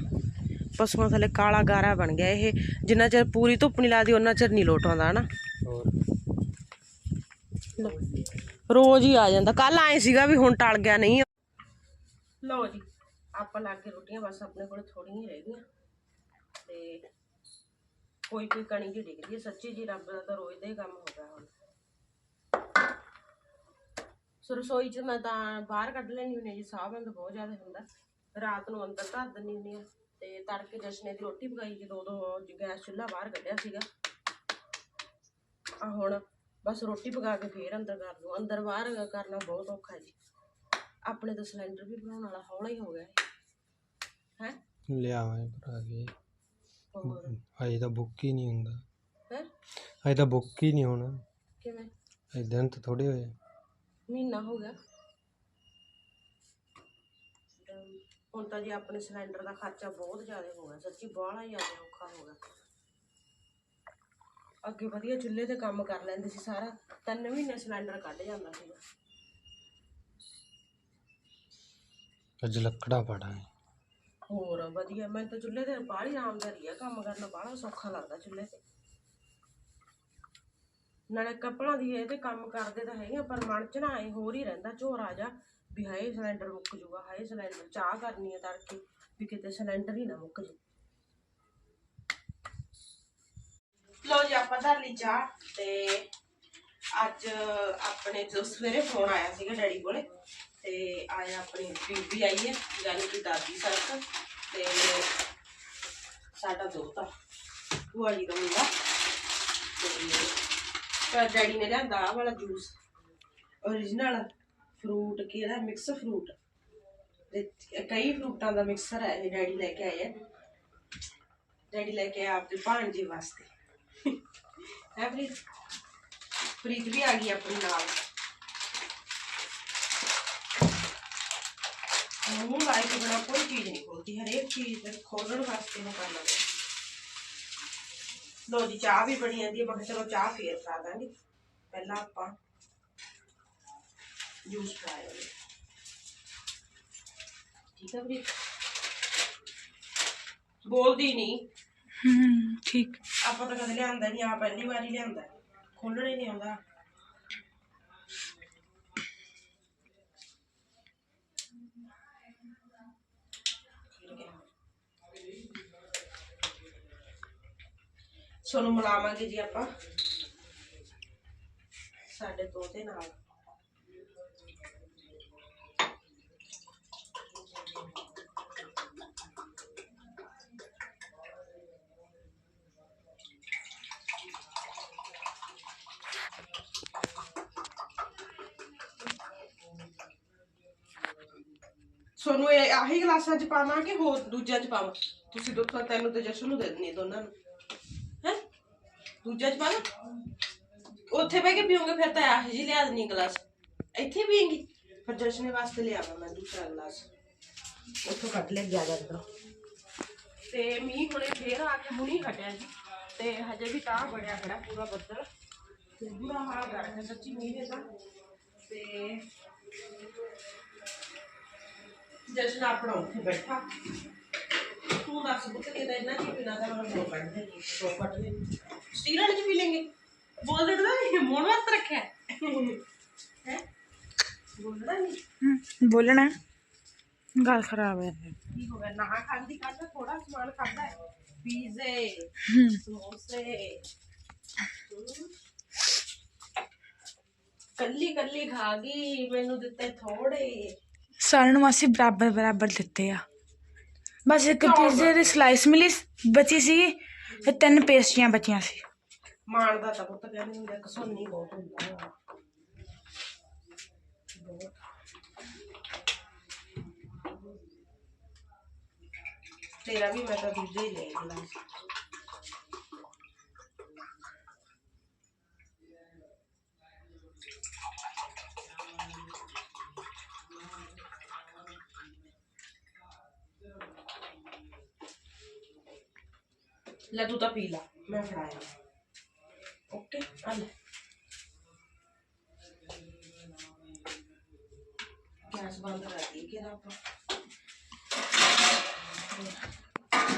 ਪਸ਼ੂਆਂ ਥੱਲੇ ਕਾਲਾ ਗਾਰਾ ਬਣ ਗਿਆ ਇਹ। ਜਿੰਨਾ ਚਿਰ ਪੂਰੀ ਧੁੱਪ ਨਹੀਂ ਲੱਗਦੀ ਉਹਨਾਂ ਚਿਰ ਨਹੀਂ ਲੋਟ ਆਉਂਦਾ ਹਨਾ? ਰੋਜ਼ ਹੀ ਆ ਜਾਂਦਾ। ਕੱਲ ਆਏ ਸੀਗਾ ਵੀ ਹੁਣ ਟਲ ਗਿਆ ਨਹੀਂ ਲਓ ਜੀ। ਆਪਾਂ ਲਾ ਕੇ ਰੋਟੀਆਂ, ਬਸ ਆਪਣੇ ਕੋਲ ਥੋੜੀਆਂ ਹੀ ਰਹਿ ਗਈਆਂ। ਤੇ ਕੋਈ ਕੋਈ ਕਣੀ ਜਿਹੀ ਡਿੱਗਦੀ ਹੈ। ਸੱਚੀ ਜੀ ਰੱਬ ਦਾ ਤਾਂ ਰੋਜ਼ ਦਾ ਹੀ ਕੰਮ ਹੋ ਗਿਆ ਹੁਣ। ਸੋ ਰਸੋਈ 'ਚ ਮੈਂ ਤਾਂ ਬਾਹਰ ਕੱਢ ਲੈਣੀ ਹੁੰਦੀ ਹਾਂ ਜੀ, ਸਾਹ ਬੰਦ ਬਹੁਤ ਜ਼ਿਆਦਾ ਹੁੰਦਾ। ਰਾਤ ਨੂੰ ਅੰਦਰ ਧਰ ਦਿੰਦੀ ਹੁੰਦੀ ਹਾਂ ਤੇ ਤੜਕੇ ਜਸ਼ਨੇ ਦੀ ਰੋਟੀ ਪਕਾਈ, ਜਦੋਂ ਉਦੋਂ ਗੈਸ ਚੁੱਲ੍ਹਾ ਬਾਹਰ ਕੱਢਿਆ ਸੀਗਾ। ਆ ਹੁਣ ਬਸ ਰੋਟੀ ਪਕਾ ਕੇ ਫੇਰ ਅੰਦਰ ਕਰ ਦੂੰ ਅੰਦਰ ਬਾਹਰ ਕਰਨਾ ਬਹੁਤ ਔਖਾ ਜੀ। ਆਪਣੇ ਤਾਂ ਸਿਲੰਡਰ ਵੀ ਬਣਾਉਣ ਵਾਲਾ ਹੌਲਾ ਹੀ ਹੋ ਗਿਆ ਹੈ? ਲਿਆਵਾਂ ਭਰਾ ਹੋਰ? ਅਜੇ ਤਾਂ ਬੁੱਕ ਹੀ ਨਹੀਂ ਹੁੰਦਾ। ਹੈ? ਅਜੇ ਤਾਂ ਬੁੱਕ ਹੀ ਨਹੀਂ ਹੋਣਾ। ਕਿਵੇਂ? ਅਜੇ ਦਿਨ ਤਾਂ ਥੋੜੇ ਹੋਏ। ਮਹੀਨਾ ਹੋ ਗਿਆ। ਹੁਣ ਤਾਂ ਜੀ ਆਪਣੇ ਸਿਲੰਡਰ ਦਾ ਖਰਚਾ ਬਹੁਤ ਜ਼ਿਆਦਾ ਹੋ ਗਿਆ। ਸੱਚੀ ਬਾਹਲਾ ਹੀ ਜ਼ਿਆਦਾ ਔਖਾ ਹੋ ਗਿਆ। ਅੱਗੇ ਵਧੀਆ ਚੁੱਲ੍ਹੇ ਤੇ ਕੰਮ ਕਰ ਲੈਂਦੇ ਸੀ ਸਾਰਾ। ਤਿੰਨ ਮਹੀਨੇ ਸਿਲੰਡਰ ਕੱਢ ਜਾਂਦਾ ਸੀਗਾ। ਅੱਜ ਲੱਕੜਾ ਪੜਾਂਗੇ। ਹੋਰ ਵਧੀਆ ਮੈਂ ਤਾਂ ਚੁੱਲ੍ਹੇ ਤੇ ਬਾਹਲੀ ਆਰਾਮਦਾਰੀ ਆ ਕੰਮ ਕਰਨਾ ਬਾਹਲਾ ਸੌਖਾ ਲੱਗਦਾ ਚੁੱਲ੍ਹੇ ਤੇ। ਨਾਲੇ ਕੱਪੜਾਂ ਦੀ ਇਹ ਤੇ ਕੰਮ ਕਰਦੇ ਤਾਂ ਹੈਗੇ ਆ, ਪਰ ਮਨ ਚ ਨਾ ਐ ਹੋਰ ਹੀ ਰਹਿੰਦਾ ਝੋਰ ਆ ਜਾ ਵੀ ਹਾਏ ਸਿਲੰਡਰ ਮੁੱਕ ਜੂਗਾ ਹਾਏ ਸਿਲੰਡਰ ਚਾਹ ਕਰਨੀ ਆ ਤੜਕੇ ਵੀ ਕਿਤੇ ਸਿਲੰਡਰ ਹੀ ਨਾ ਮੁੱਕ ਜੂ। ਲੋ ਜੀ ਆਪਾਂ ਧਰ ਲਈ ਚਾਹ ਤੇ ਅੱਜ ਆਪਣੇ ਜੋ ਸਵੇਰੇ ਫੋਨ ਆਇਆ ਸੀਗਾ ਡੈਡੀ ਕੋਲੇ ਤੇ ਆਇਆ ਆਪਣੀ ਬੀਬੀ ਆਈ ਹੈ, ਯਾਨੀ ਕਿ ਦਾਦੀ ਸੱਸ ਤੇ ਸਾਡਾ ਦੋਤਾ ਭੂਆ ਜੀ ਦਾ ਮੁੰਡਾ। ਤੇ ਡੈਡੀ ਨੇ ਲਿਆਂਦਾ ਆਹ ਵਾਲਾ ਜੂਸ origignal ਫਰੂਟ ਕਿਹੜਾ ਮਿਕਸ ਫਰੂਟ ਕਈ ਫਰੂਟਾਂ ਦਾ ਮਿਕਸਰ ਹੈ, ਇਹ ਡੈਡੀ ਲੈ ਕੇ ਆਏ ਹੈ। ਡੈਡੀ ਲੈ ਕੇ ਆਇਆ ਆਪਣੇ ਭਾਣਜੇ ਵਾਸਤੇ। ਹੈ ਪ੍ਰੀਤ? ਪ੍ਰੀਤ ਵੀ ਆ ਗਈ ਆਪਣੇ ਨਾਲ। ਮੂੰਹ ਲਾਏ ਤੋਂ ਬਿਨਾ ਕੋਈ ਚੀਜ਼ ਨਹੀਂ ਖੋਲਦੀ ਹਰੇਕ ਚੀਜ਼ ਖੋਲਣ ਵਾਸਤੇ ਨੂੰ ਕਰਨਾ ਪੈਂਦਾ ਲੋ ਜੀ ਚਾਹ ਵੀ ਬਣੀ ਜਾਂਦੀ ਹੈ ਮੈਂ ਚਲੋ ਚਾਹ ਫੇਰ ਪਾ ਦਾਂਗੇ। ਪਹਿਲਾਂ ਆਪਾਂ ਜੂਸ ਪਾਇਆ ਠੀਕ ਹੈ ਵੀਰੇ? ਬੋਲਦੀ ਨਹੀਂ। ਹੂੰ ਠੀਕ। ਆਪਾਂ ਤਾਂ ਕਦੇ ਲਿਆਂਦਾ ਨਹੀਂ ਆ ਪਹਿਲੀ ਵਾਰੀ ਲਿਆਂਦਾ। ਖੋਲਣਾ ਨਹੀਂ ਆਉਂਦਾ। ਤੁਹਾਨੂੰ ਮਿਲਾਵਾਂਗੇ ਜੀ ਆਪਾਂ। ਸਾਡੇ ਤੋਤੇ ਨਾਲ। ਸੋਨੂੰ ਇਹ ਆਹੀ ਗਲਾਸਾਂ ਚ ਪਾਵਾਂ ਕਿ ਹੋਰ ਦੂਜਿਆਂ ਚ ਪਾਵਾਂ? ਤੁਸੀਂ ਦੋਤਾਂ ਤੈਨੂੰ ਤੇ ਜਸ਼ਨ ਨੂੰ ਦੇ ਦੇਣੀ ਦੋਨਾਂ ਨੂੰ। ਦੂਜਾ ਚ ਪਾ ਲਾ ਉੱਥੇ ਬਹਿ ਕੇ ਪੀਓਗੇ ਫਿਰ ਤਾਂ ਆਹੀ ਜੀ ਲਿਆ ਦੇਣੀ ਗਲਾਸ। ਇੱਥੇ ਪੀਏਂਗੀ? ਫਿਰ ਜਸ਼ਨ ਵਾਸਤੇ ਲਿਆਵਾਂ ਮੈਂ ਦੂਸਰਾ ਗਲਾਸ। ਉੱਥੋਂ ਕੱਢ ਲਿਆ ਗਿਆ ਜਦੋਂ ਤੇ ਮੀਂਹ ਹੁਣੇ ਫੇਰ ਆ ਕੇ ਹੁਣੀ ਹਟਿਆ ਜੀ। ਤੇ ਹਜੇ ਵੀ ਤਾਂ ਬੜਿਆ ਖੜਾ ਪੂਰਾ ਬੱਦਲ। ਤੇ ਬੁਰਾ ਹਾਲ ਕਰ ਰਿਹਾ ਸੱਚੀ ਮੀਂਹ ਨੇ ਤਾਂ। ਤੇ ਜਸ਼ਨ ਆਪਣਾ ਉੱਥੇ ਬੈਠਾ। ਤੂੰ ਦੱਸ ਪੁੱਤ ਕਿਹਦਾ ਇੰਨਾ ਕੀ ਪੀਣਾ ਤਾਂ ਮੈਂ ਦੋ ਕੱਢ ਦੇ ਦੋ ਕੱਢ ਦੇ ਸਟੀਲ ਵਾਲੇ ਚ ਪੀ ਲੈਂਗੇ। ਬੋਲ ਦੇ ਨਹੀਂ ਮੋੜ ਵਾਸਤੇ ਰੱਖਿਆ। ਹੈ? ਬੋਲਦਾ ਨਹੀਂ ਹੂੰ ਬੋਲਣਾ। ਗੱਲ ਖਰਾਬ ਹੈ। ਕੀ ਹੋ ਗਿਆ? ਨਾ ਖਾਂਦੀ ਕੱਲ ਥੋੜਾ ਸਮਾਨ ਖਾਦਾ ਹੈ। ਪੀਜ਼ੇ ਸਮੋਸੇ। ਕੱਲੀ ਕੱਲੀ ਖਾ ਗਈ ਮੈਨੂੰ ਦਿੱਤੇ ਥੋੜੇ ਸਾਰਿਆਂ ਨੂੰ ਮਾਸੀ ਬਰਾਬਰ ਬਰਾਬਰ ਦਿੱਤੇ ਆ। ਬਸ ਇੱਕ ਪੀਜ਼ੇ ਦੀ ਸਲਾਈਸ ਮਿਲੀ ਸ- ਬਚੀ ਸੀ ਤੇ ਤਿੰਨ ਪੇਸਟਰੀਆਂ ਬਚੀਆਂ ਸੀ ਮਾਣ ਦਾ ਤਾਂ ਪੁੱਤ ਕਹਿੰਦੇ ਹੁੰਦੇ ਕਸੋਨੀ ਬਹੁਤ ਹੁੰਦਾ ਹੈ ਤੇਰਾ ਵੀ ਮੈਂ ਤਾਂ ਦੂਜੇ ਹੀ ਲੈ ਗਲਾਸ ਲੈ ਤੂੰ ਤਾਂ ਪੀ ਲਾ ਮੈਂ ਫੜਾਇਆ ਓਕੇ ਆ ਲੈ ਗੈਸ ਬੰਦ ਕਰ ਦੀ ਕਿ ਆਪਾਂ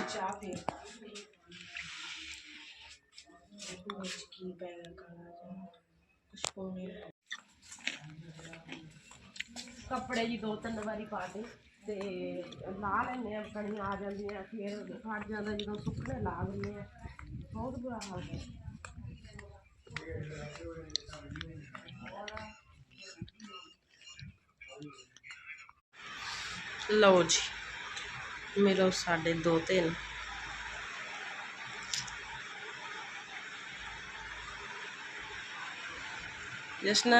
ਚਾਹ ਪੀ ਦੇਖੋ ਵਿੱਚ ਕੀ ਪੈਗਾ ਕਾਲਾ ਜਿਹਾ ਕੁਛ ਪਾਉਣੇ ਕੱਪੜੇ ਜੀ ਦੋ ਤਿੰਨ ਵਾਰੀ ਪਾ ਦੇ ਤੇ ਲਾ ਲੈਂਦੇ ਆ ਕਣੀਆਂ ਆ ਜਾਂਦੀਆਂ, ਫਿਰ ਫਟ ਜਾਂਦਾ ਜਦੋਂ ਸੁੱਕਣੇ ਲਾ ਦਿੰਦੇ ਆ। ਬਹੁਤ ਬੁਰਾ ਹਾਲ ਹੈ। ਲਓ ਜੀ, ਮਿਲੋ ਸਾਡੇ ਦੋ ਤਿੰਨ। ਜਸਨਾ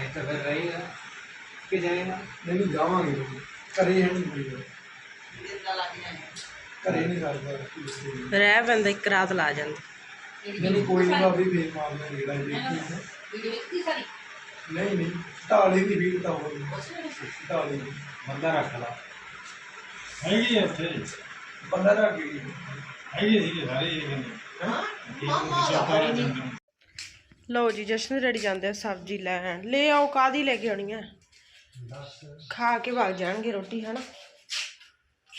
ਅੱਜ ਤਾਂ ਫਿਰ ਰਹੇਗਾ ਕਿ ਜਾਏਗਾ ਨਹੀਂ ਜਾਵਾਂਗੇ ਘਰੇ ਹੈ ਨਹੀਂ ਕੋਈ। ਘਰੇ ਨਹੀਂ ਕਰਦਾ ਰਹਿ ਪੈਂਦਾ ਇੱਕ ਰਾਤ ਲਾ ਜਾਂਦਾ। ਨਹੀਂ ਕੋਈ ਨਹੀਂ ਬਾਬੀ ਫੇਰ ਮਾਰਨਾ ਜਿਹੜਾ ਦੇਖੀ ਹੈ ਨਹੀਂ ਨਹੀਂ ਢਾਲੇ ਦੀ ਵੀੜ ਤਾਂ ਹੋਈ ਢਾਲੇ ਦੀ ਬੰਦਾ ਰੱਖ ਲਾ। ਹੈਗੀ ਆ ਉੱਥੇ। ਬੰਦਾ ਰੱਖ ਗਈ। ਹੈਗੇ ਸੀਗੇ ਸਾਰੇ ਇਹ ਹਾਂ ਲਓ ਜੀ ਜਸ਼ਨ ਰੈਡੀ ਜਾਂਦੇ ਆ ਸਬਜ਼ੀ ਲੈਣ। ਲੈ ਆਓ ਕਾਦੀ ਲੈ ਕੇ ਆਉਣੀ ਆ? ਖਾ ਕੇ ਵਗ ਜਾਣਗੇ ਰੋਟੀ ਹਨਾ?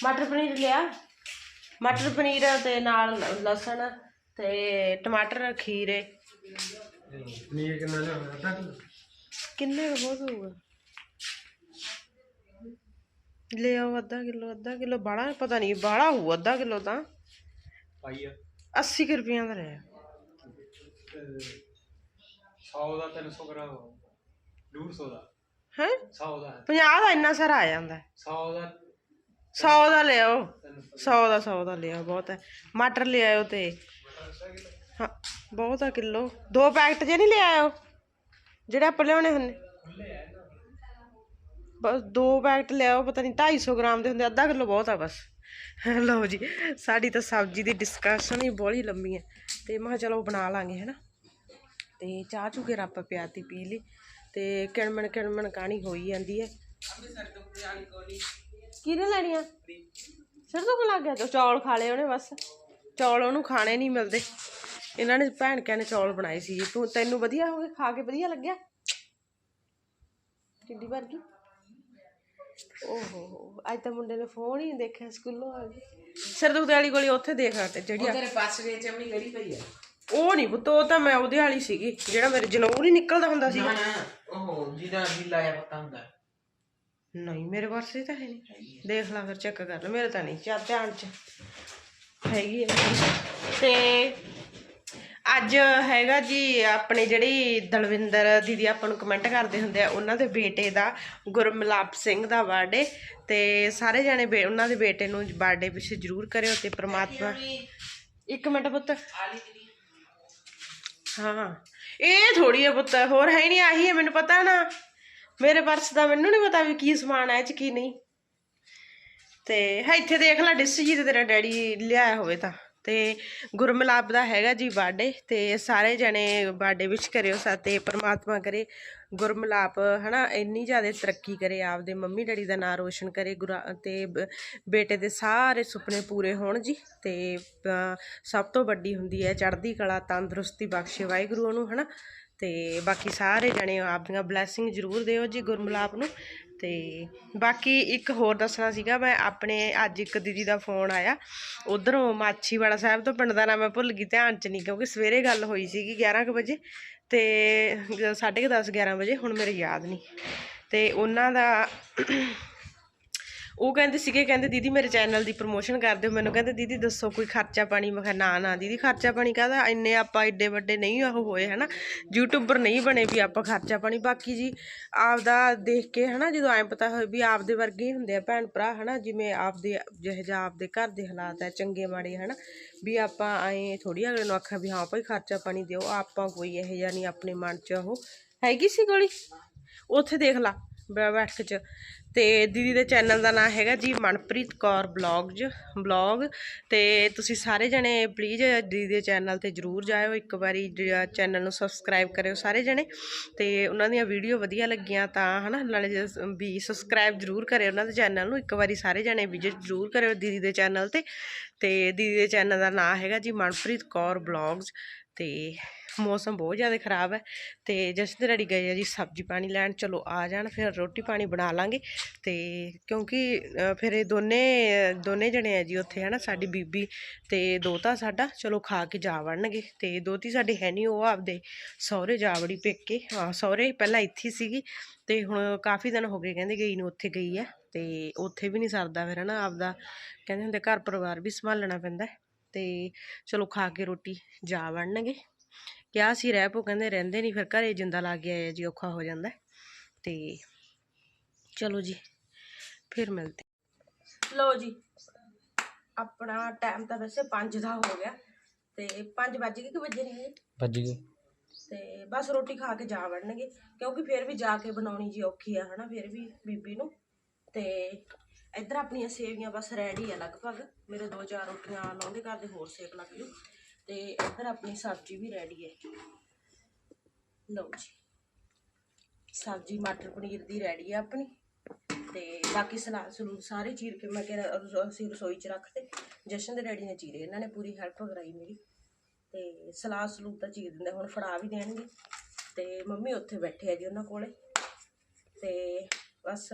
ਮਟਰ ਪਨੀਰ ਲਿਆ। ਮਟਰ ਪਨੀਰ ਤੇ ਨਾਲ ਲਸਣ ਤੇ ਟਮਾਟਰ ਖੀਰੇ। ਪਨੀਰ ਕਿੰਨਾ ਲਿਆਉਣਾ? ਅੱਧਾ ਕਿਲੋ? ਕਿੰਨੇ ਕੁ ਬਹੁਤ ਹੋਊਗਾ? ਲੈ ਆਓ ਅੱਧਾ ਕਿਲੋ ਅੱਧਾ ਕਿਲੋ। ਬਾੜਾ ਪਤਾ ਨਹੀਂ ਬਾੜਾ ਹੋਊ ਅੱਧਾ ਕਿਲੋ ਤਾਂ। ਪਾਈ ਆ 80 ਕੁ ਰੁਪਈਆਂ ਦਾ ਰਿਹਾ। 100 ਦਾ 300 ਗ੍ਰਾਮ। 150 ਦਾ। ਹੈ? 100 ਦਾ। ਹੈ 50 ਦਾ ਇੰਨਾ ਸਾਰਾ ਆ ਜਾਂਦਾ 100 ਦਾ। 100 ਦਾ ਲਿਆਓ 100 ਦਾ 100 ਦਾ ਲਿਆ ਬਹੁਤ ਹੈ। ਮਟਰ ਲਿਆਇਓ ਤੇ। ਹਾਂ ਬਹੁਤ ਆ ਕਿਲੋ। ਦੋ ਪੈਕਟ ਜੇ ਨਹੀਂ ਲਿਆਇਓ ਜਿਹੜੇ ਆਪਾਂ ਲਿਆਉਣੇ ਹੁੰਦੇ। ਬਸ ਦੋ ਪੈਕਟ ਲਿਆਓ ਪਤਾ ਨਹੀਂ 250 ਗ੍ਰਾਮ ਦੇ ਹੁੰਦੇ ਅੱਧਾ ਕਿਲੋ ਬਹੁਤ ਆ ਬਸ। ਲਓ ਜੀ ਸਾਡੀ ਤਾਂ ਸਬਜ਼ੀ ਦੀ ਡਿਸਕਸ਼ਨ ਹੀ ਬਹੁਤ ਲੰਮੀ ਹੈ। ਤੇ ਮੈਂ ਚਲੋ ਬਣਾ ਲਾਂਗੇ ਹੈਨਾ। ਤੇ ਚਾਹ ਚੂ ਕੇ ਰੱਪ ਪਿਆਤੀ ਪੀ ਲਈ। ਤੇ ਕਿਣਮਣ ਕਿਣਮਣ ਕਾਣੀ ਹੋਈ ਜਾਂਦੀ ਹੈ। ਕਿਹਨੇ ਲੈਣੀਆਂ ਸਿਰ ਤੋਂ ਲੱਗ ਗਿਆ ਚੌਲ ਖਾ ਲਏ ਉਹਨੇ ਬਸ। ਚੌਲ ਉਹਨੂੰ ਖਾਣੇ ਨਹੀਂ ਮਿਲਦੇ। ਇਹਨਾਂ ਨੇ ਭੈਣ ਕਹਿ ਨੇ ਚੌਲ ਬਣਾਏ ਸੀ ਤੂੰ, ਤੈਨੂੰ ਵਧੀਆ ਹੋ ਗਏ ਖਾ ਕੇ ਵਧੀਆ ਲੱਗਿਆ? ਟਿੱਡੀ ਵਰਗੀ? ਓਹੋ, ਅੱਜ ਤਾਂ ਮੁੰਡੇ ਨੇ ਫੋਨ ਹੀ ਨੀ ਦੇਖਿਆ, ਸਕੂਲੋਂ ਆ ਕੇ ਸਿਰ ਦੁਖਦੇ ਵਾਲੀ ਗੋਲੀ ਉੱਥੇ ਦੇਖ ਤੇ, ਜਿਹੜੀ ਤੇਰੇ ਪਾਸ ਦੇ ਚਮੜੀ ਗੜੀ ਪਈ ਆ। ਉਹ ਨਹੀਂ ਪੁੱਤ ਉਹ ਤਾਂ ਮੈਂ ਉਹਦੇ ਵਾਲੀ ਸੀਗੀ ਜਿਹੜਾ ਮੇਰੇ ਜਲੂਰ ਹੀ ਨਿਕਲਦਾ ਹੁੰਦਾ ਸੀ ਨਾ ਨਾ ਉਹ ਜਿਹਦਾ ਢਿੱਲਾ ਜਿਹਾ ਪੱਤਾ ਹੁੰਦਾ। ਨਹੀਂ ਮੇਰੇ ਪਾਸੇ ਤਾਂ ਹੈ ਨਹੀਂ ਦੇਖ ਲਾ ਫਿਰ ਚੈੱਕ ਕਰ। ਲੈ ਮੇਰੇ ਤਾਂ ਨਹੀਂ ਚਾ ਧਿਆਨ ਚ। ਹੈਗੀ ਹੈ ਤੇ ਅੱਜ ਹੈਗਾ ਜੀ ਆਪਣੇ ਜਿਹੜੀ ਦਲਵਿੰਦਰ ਦੀਦੀ ਆਪਾਂ ਨੂੰ ਕਮੈਂਟ ਕਰਦੇ ਹੁੰਦੇ ਆ ਉਹਨਾਂ ਦੇ ਬੇਟੇ ਦਾ ਗੁਰਮਿਲਾਪ ਸਿੰਘ ਦਾ ਬਰਥਡੇ ਤੇ ਸਾਰੇ ਜਾਣੇ ਬੇ- ਉਹਨਾਂ ਦੇ ਬੇਟੇ ਨੂੰ ਬਰਥਡੇ ਵਿਸ਼ ਜ਼ਰੂਰ ਕਰਿਓ ਤੇ ਪ੍ਰਮਾਤਮਾ ਇੱਕ ਮਿੰਟ ਪੁੱਤ। ਹਾਂ। ਇਹ ਥੋੜੀ ਆ ਪੁੱਤ, ਹੋਰ ਹੈ ਨਹੀਂ, ਆਹੀ ਹੈ ਮੈਨੂੰ ਪਤਾ ਨਾ। ਮੇਰੇ ਪਰਸ ਦਾ ਮੈਨੂੰ ਨਹੀਂ ਪਤਾ ਵੀ ਕੀ ਸਮਾਨ ਹੈ ਚ ਕੀ ਨਹੀਂ। ਤੇ ਹੈ ਇੱਥੇ ਦੇਖ ਲੈ ਡਿਸ ਜੀ ਤੇ ਤੇਰਾ ਡੈਡੀ ਲਿਆਇਆ ਹੋਵੇ ਤਾਂ। ਤੇ ਗੁਰਮਿਲਾਪ ਦਾ ਹੈਗਾ ਜੀ ਬਰਥਡੇ ਤੇ ਸਾਰੇ ਜਣੇ ਬਰਥਡੇ ਵਿਸ਼ ਕਰਿਓ ਸਾ, ਤੇ ਪ੍ਰਮਾਤਮਾ ਕਰੇ ਗੁਰਮਿਲਾਪ, ਹਨਾ, ਇੰਨੀ ਜ਼ਿਆਦਾ ਤਰੱਕੀ ਕਰੇ ਆਪਦੇ ਮੰਮੀ ਡੈਡੀ ਦਾ ਨਾਂ ਰੋਸ਼ਨ ਕਰੇ ਗੁਰਾ, ਤੇ ਬ- ਬੇਟੇ ਦੇ ਸਾਰੇ ਸੁਪਨੇ ਪੂਰੇ ਹੋਣ ਜੀ, ਤੇ ਸਭ ਤੋਂ ਵੱਡੀ ਹੁੰਦੀ ਹੈ ਚੜ੍ਹਦੀ ਕਲਾ, ਤੰਦਰੁਸਤੀ ਬਖਸ਼ੇ ਵਾਹਿਗੁਰੂ ਉਹਨੂੰ, ਹਨਾ, ਤੇ ਬਾਕੀ ਸਾਰੇ ਜਣੇ ਆਪਦੀਆਂ ਬਲੇਸਿੰਗ ਜ਼ਰੂਰ ਦਿਓ ਜੀ ਗੁਰਮਲਾਪ ਨੂੰ ਤੇ ਬਾਕੀ ਇੱਕ ਹੋਰ ਦੱਸਣਾ ਸੀਗਾ, ਮੈਂ ਆਪਣੇ ਅੱਜ ਇੱਕ ਦੀਦੀ ਦਾ ਫੋਨ ਆਇਆ। ਉਧਰੋਂ ਮਾਛੀਵਾੜਾ ਸਾਹਿਬ ਤੋਂ ਪਿੰਡ ਦਾ ਨਾਮ ਮੈਂ ਭੁੱਲ ਗਈ, ਧਿਆਨ ਚ ਨਹੀਂ, ਕਿਉਂਕਿ ਸਵੇਰੇ ਗੱਲ ਹੋਈ ਸੀਗੀ 11 ਕੁ ਵਜੇ ਤੇ 10:30 11 ਵਜੇ, ਹੁਣ ਮੇਰੇ ਯਾਦ ਨਹੀਂ। ਤੇ ਉਹਨਾਂ ਦਾ ਉਹ ਕਹਿੰਦੇ ਸੀਗੇ, ਕਹਿੰਦੇ ਦੀਦੀ ਮੇਰੇ ਚੈਨਲ ਦੀ ਪ੍ਰਮੋਸ਼ਨ ਕਰ ਦਿਓ। ਮੈਨੂੰ ਕਹਿੰਦੇ, ਦੀਦੀ ਦੱਸੋ ਕੋਈ ਖਰਚਾ ਪਾਣੀ? ਮੈਂ ਕਿਹਾ, ਨਾ ਨਾ ਦੀਦੀ, ਖਰਚਾ ਪਾਣੀ ਕਾਹਦਾ? ਇੰਨੇ ਆਪਾਂ ਏਡੇ ਵੱਡੇ ਨਹੀਂ ਉਹ ਹੋਏ, ਹਨਾ? ਯੂਟਿਊਬਰ ਨਹੀਂ ਬਣੇ ਵੀ ਆਪਾਂ ਖਰਚਾ ਪਾਣੀ। ਬਾਕੀ ਜੀ, ਆਪਦਾ ਦੇਖ ਕੇ, ਹਨਾ, ਜਦੋਂ ਐਂ ਪਤਾ ਹੋਏ ਵੀ ਆਪਦੇ ਵਰਗੇ ਹੀ ਹੁੰਦੇ ਆ ਭੈਣ ਭਰਾ, ਹਨਾ, ਜਿਵੇਂ ਆਪਦੇ ਜਿਹੇ ਜਿਹਾ ਆਪਦੇ ਘਰ ਦੇ ਹਾਲਾਤ ਹੈ ਚੰਗੇ ਮਾੜੇ, ਹਨਾ, ਵੀ ਆਪਾਂ ਐਂ ਥੋੜੀ ਅਗਲੇ ਨੂੰ ਆਖਿਆ ਵੀ ਹਾਂ ਭਾਈ ਖਰਚਾ ਪਾਣੀ ਦਿਓ, ਆਪਾਂ ਕੋਈ ਇਹੋ ਜਿਹਾ ਨਹੀਂ ਆਪਣੇ ਮਨ 'ਚ ਉਹ। ਹੈਗੀ ਸੀ ਗੋਲੀ? ਉੱਥੇ ਦੇਖ ਲਾ, ਬੈ- ਬੈਠਕ ਚ। ਤੇ ਦੀਦੀ ਦੇ ਚੈਨਲ ਦਾ ਨਾਮ ਹੈਗਾ ਜੀ ਮਨਪ੍ਰੀਤ ਕੌਰ ਬਲੌਗਜ ਬਲੌਗ। ਤੇ ਤੁਸੀਂ ਸਾਰੇ ਜਣੇ ਪਲੀਜ਼ ਦੀਦੀ ਦੇ ਚੈਨਲ ਤੇ ਜਰੂਰ ਜਾਇਓ, ਇੱਕ ਵਾਰੀ ਚੈਨਲ ਨੂੰ ਸਬਸਕ੍ਰਾਈਬ ਕਰਿਓ ਸਾਰੇ ਜਣੇ। ਤੇ ਉਹਨਾਂ ਦੀਆਂ ਵੀਡੀਓ ਵਧੀਆ ਲੱਗੀਆਂ ਤਾਂ ਹਨਾ, ਨਾਲੇ ਵੀ ਸਬਸਕ੍ਰਾਈਬ ਜਰੂਰ ਕਰਿਓ ਉਹਨਾਂ ਦੇ ਚੈਨਲ ਨੂੰ, ਇੱਕ ਵਾਰੀ ਸਾਰੇ ਜਣੇ ਵਿਜ਼ਿਟ ਜਰੂਰ ਕਰਿਓ ਦੀਦੀ ਦੇ ਚੈਨਲ ਤੇ। ਤੇ ਦੀਦੀ ਦੇ ਚੈਨਲ ਦਾ ਨਾਮ ਹੈਗਾ ਜੀ ਮਨਪ੍ਰੀਤ ਕੌਰ ਬਲੌਗਸ ਤੇ ਮੌਸਮ ਬਹੁਤ ਜ਼ਿਆਦਾ ਖਰਾਬ ਹੈ ਤੇ ਜਸ਼ਨ ਡੈਡੀ ਗਏ ਆ ਜੀ ਸਬਜ਼ੀ ਪਾਣੀ ਲੈਣ, ਚਲੋ ਆ ਜਾਣ, ਫਿਰ ਰੋਟੀ ਪਾਣੀ ਬਣਾ ਲਾਂਗੇ ਤੇ ਕਿਉਂਕਿ ਫਿਰ ਇਹ ਦੋਨੇ ਦੋਨੇ ਜਣੇ ਆ ਜੀ ਉੱਥੇ, ਹਨਾ, ਸਾਡੀ ਬੀਬੀ ਤੇ ਦੋਤਾ ਸਾਡਾ, ਚਲੋ ਖਾ ਕੇ ਜਾ ਵੜਨਗੇ ਤੇ ਦੋਤੀ ਸਾਡੇ ਹੈ ਨਹੀਂ, ਉਹ ਆਪਦੇ ਸਹੁਰੇ ਜਾ ਵੜੀ ਪੇਕੇ, ਹਾਂ, ਸਹੁਰੇ ਪਹਿਲਾਂ ਇੱਥੇ ਸੀਗੀ ਤੇ ਹੁਣ ਕਾਫੀ ਦਿਨ ਹੋ ਗਏ ਕਹਿੰਦੇ ਗਈ ਨੂੰ ਉੱਥੇ ਗਈ ਹੈ ਤੇ ਉੱਥੇ ਵੀ ਨਹੀਂ ਸਰਦਾ ਫਿਰ, ਹਨਾ, ਆਪਦਾ ਕਹਿੰਦੇ ਹੁੰਦੇ ਘਰ ਪਰਿਵਾਰ ਵੀ ਸੰਭਾਲਣਾ ਪੈਂਦਾ ਹੈ। ਤੇ ਚਲੋ ਖਾ ਕੇ ਰੋਟੀ ਜਾ ਵੜਨਗੇ ਕਿਹਾ ਸੀ ਰਹਿ ਪੋ ਕਹਿੰਦੇ ਰਹਿੰਦੇ ਨਹੀਂ ਫਿਰ ਘਰੇ ਜਿੰਦਾ ਲੱਗ ਗਿਆ ਜੀ ਔਖਾ ਹੋ ਜਾਂਦਾ। ਤੇ ਚਲੋ ਜੀ ਫਿਰ ਮਿਲਦੇ ਲਓ ਜੀ ਆਪਣਾ ਟਾਈਮ ਤਾਂ ਵੈਸੇ 5 ਦਾ ਹੋ ਗਿਆ ਤੇ 5 ਵੱਜ ਗਏ ਕਿ ਵੱਜੇ ਹਜੇ? ਭੱਜ ਗਏ ਤੇ ਬਸ ਰੋਟੀ ਖਾ ਕੇ ਜਾ ਵੜਨਗੇ ਕਿਉਂਕਿ ਫਿਰ ਵੀ ਜਾ ਕੇ ਬਣਾਉਣੀ ਜੀ ਔਖੀ ਆ ਹਨਾ ਫਿਰ ਵੀ ਬੀਬੀ ਨੂੰ ਤੇ ਇੱਧਰ ਆਪਣੀਆਂ ਸੇਵੀਆਂ ਬਸ ਰੈਡੀ ਆ ਲਗਭਗ ਮੇਰੇ ਦੋ ਚਾਰ ਰੋਟੀਆਂ ਲਾਉਂਦੇ ਕਰਦੇ ਹੋਰ ਸੇਕ ਲੱਗ ਜੂ ਤੇ ਇੱਧਰ ਆਪਣੀ ਸਬਜ਼ੀ ਵੀ ਰੈਡੀ ਹੈ। ਲਓ ਜੀ। ਸਬਜ਼ੀ ਮਟਰ ਪਨੀਰ ਦੀ ਰੈਡੀ ਹੈ ਆਪਣੀ। ਤੇ ਬਾਕੀ ਸਲਾਦ ਸਲੂਦ ਸਾਰੇ ਚੀਰ ਕੇ ਮੈਂ ਕਿਹਾ ਅਸੀਂ ਰਸੋਈ 'ਚ ਰੱਖਤੇ ਜਸ਼ਨ ਦੇ ਡੈਡੀ ਨੇ ਚੀਰੇ, ਇਹਨਾਂ ਨੇ ਪੂਰੀ ਹੈਲਪ ਕਰਾਈ ਮੇਰੀ। ਤੇ ਸਲਾਦ ਸਲੂਦ ਤਾਂ ਚੀਰ ਦਿੰਦੇ, ਹੁਣ ਫੜਾ ਵੀ ਦੇਣਗੇ। ਤੇ ਮੰਮੀ ਉੱਥੇ ਬੈਠੇ ਆ ਜੀ ਉਹਨਾਂ ਕੋਲੇ। ਤੇ ਬਸ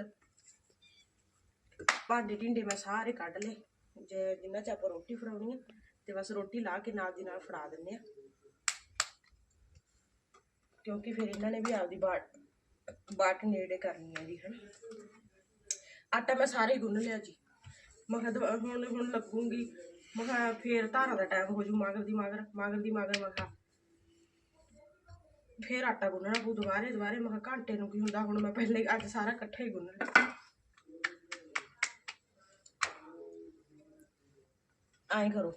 ਭਾਂਡੇ ਢਿੰਡੇ ਮੈਂ ਸਾਰੇ ਕੱਢ ਲਏ। ਜੇ ਜਿੰਨਾ ਚ ਆਪਾਂ ਰੋਟੀ ਫੜਾਉਣੀ ਆ ਤੇ ਬਸ ਰੋਟੀ ਲਾ ਕੇ ਨਾਲ ਦੀ ਨਾਲ ਫੜਾ ਦਿੰਨੇ ਆ। ਕਿਉਂਕਿ ਫਿਰ ਇਹਨਾਂ ਨੇ ਵੀ ਆਪਦੀ ਬਾਟ ਬਾਟ ਨੇੜੇ ਕਰਨੀ ਹੈ ਜੀ, ਹਨ। ਆਟਾ ਮੈਂ ਸਾਰੇ ਗੁੰਨ ਲਿਆ ਜੀ। ਮੈਂ ਕਿਹਾ ਹੁਣ ਹੁਣ ਲੱਗੂਗੀ। ਮੈਂ ਕਿਹਾ ਫੇਰ ਧਾਰਾਂ ਦਾ ਟਾਈਮ ਹੋ ਜੂ, ਮਾਗਰ ਦੀ ਮਾਗਰ ਮਾਗਰ ਦੀ ਮਾਗਰ, ਮੈਂ ਕਿਹਾ। ਫੇਰ ਆਟਾ ਗੁੰਨਣਾ ਪਊ, ਦੁਬਾਰੇ ਦੁਬਾਰੇ ਮੈਂ ਕਿਹਾ ਘੰਟੇ ਨੂੰ ਕੀ ਹੁੰਦਾ, ਹੁਣ ਮੈਂ ਪਹਿਲੇ ਅੱਜ ਸਾਰਾ ਇਕੱਠਾ ਹੀ ਗੁੰਨ ਲਿਆ ਐਂ ਕਰੋ।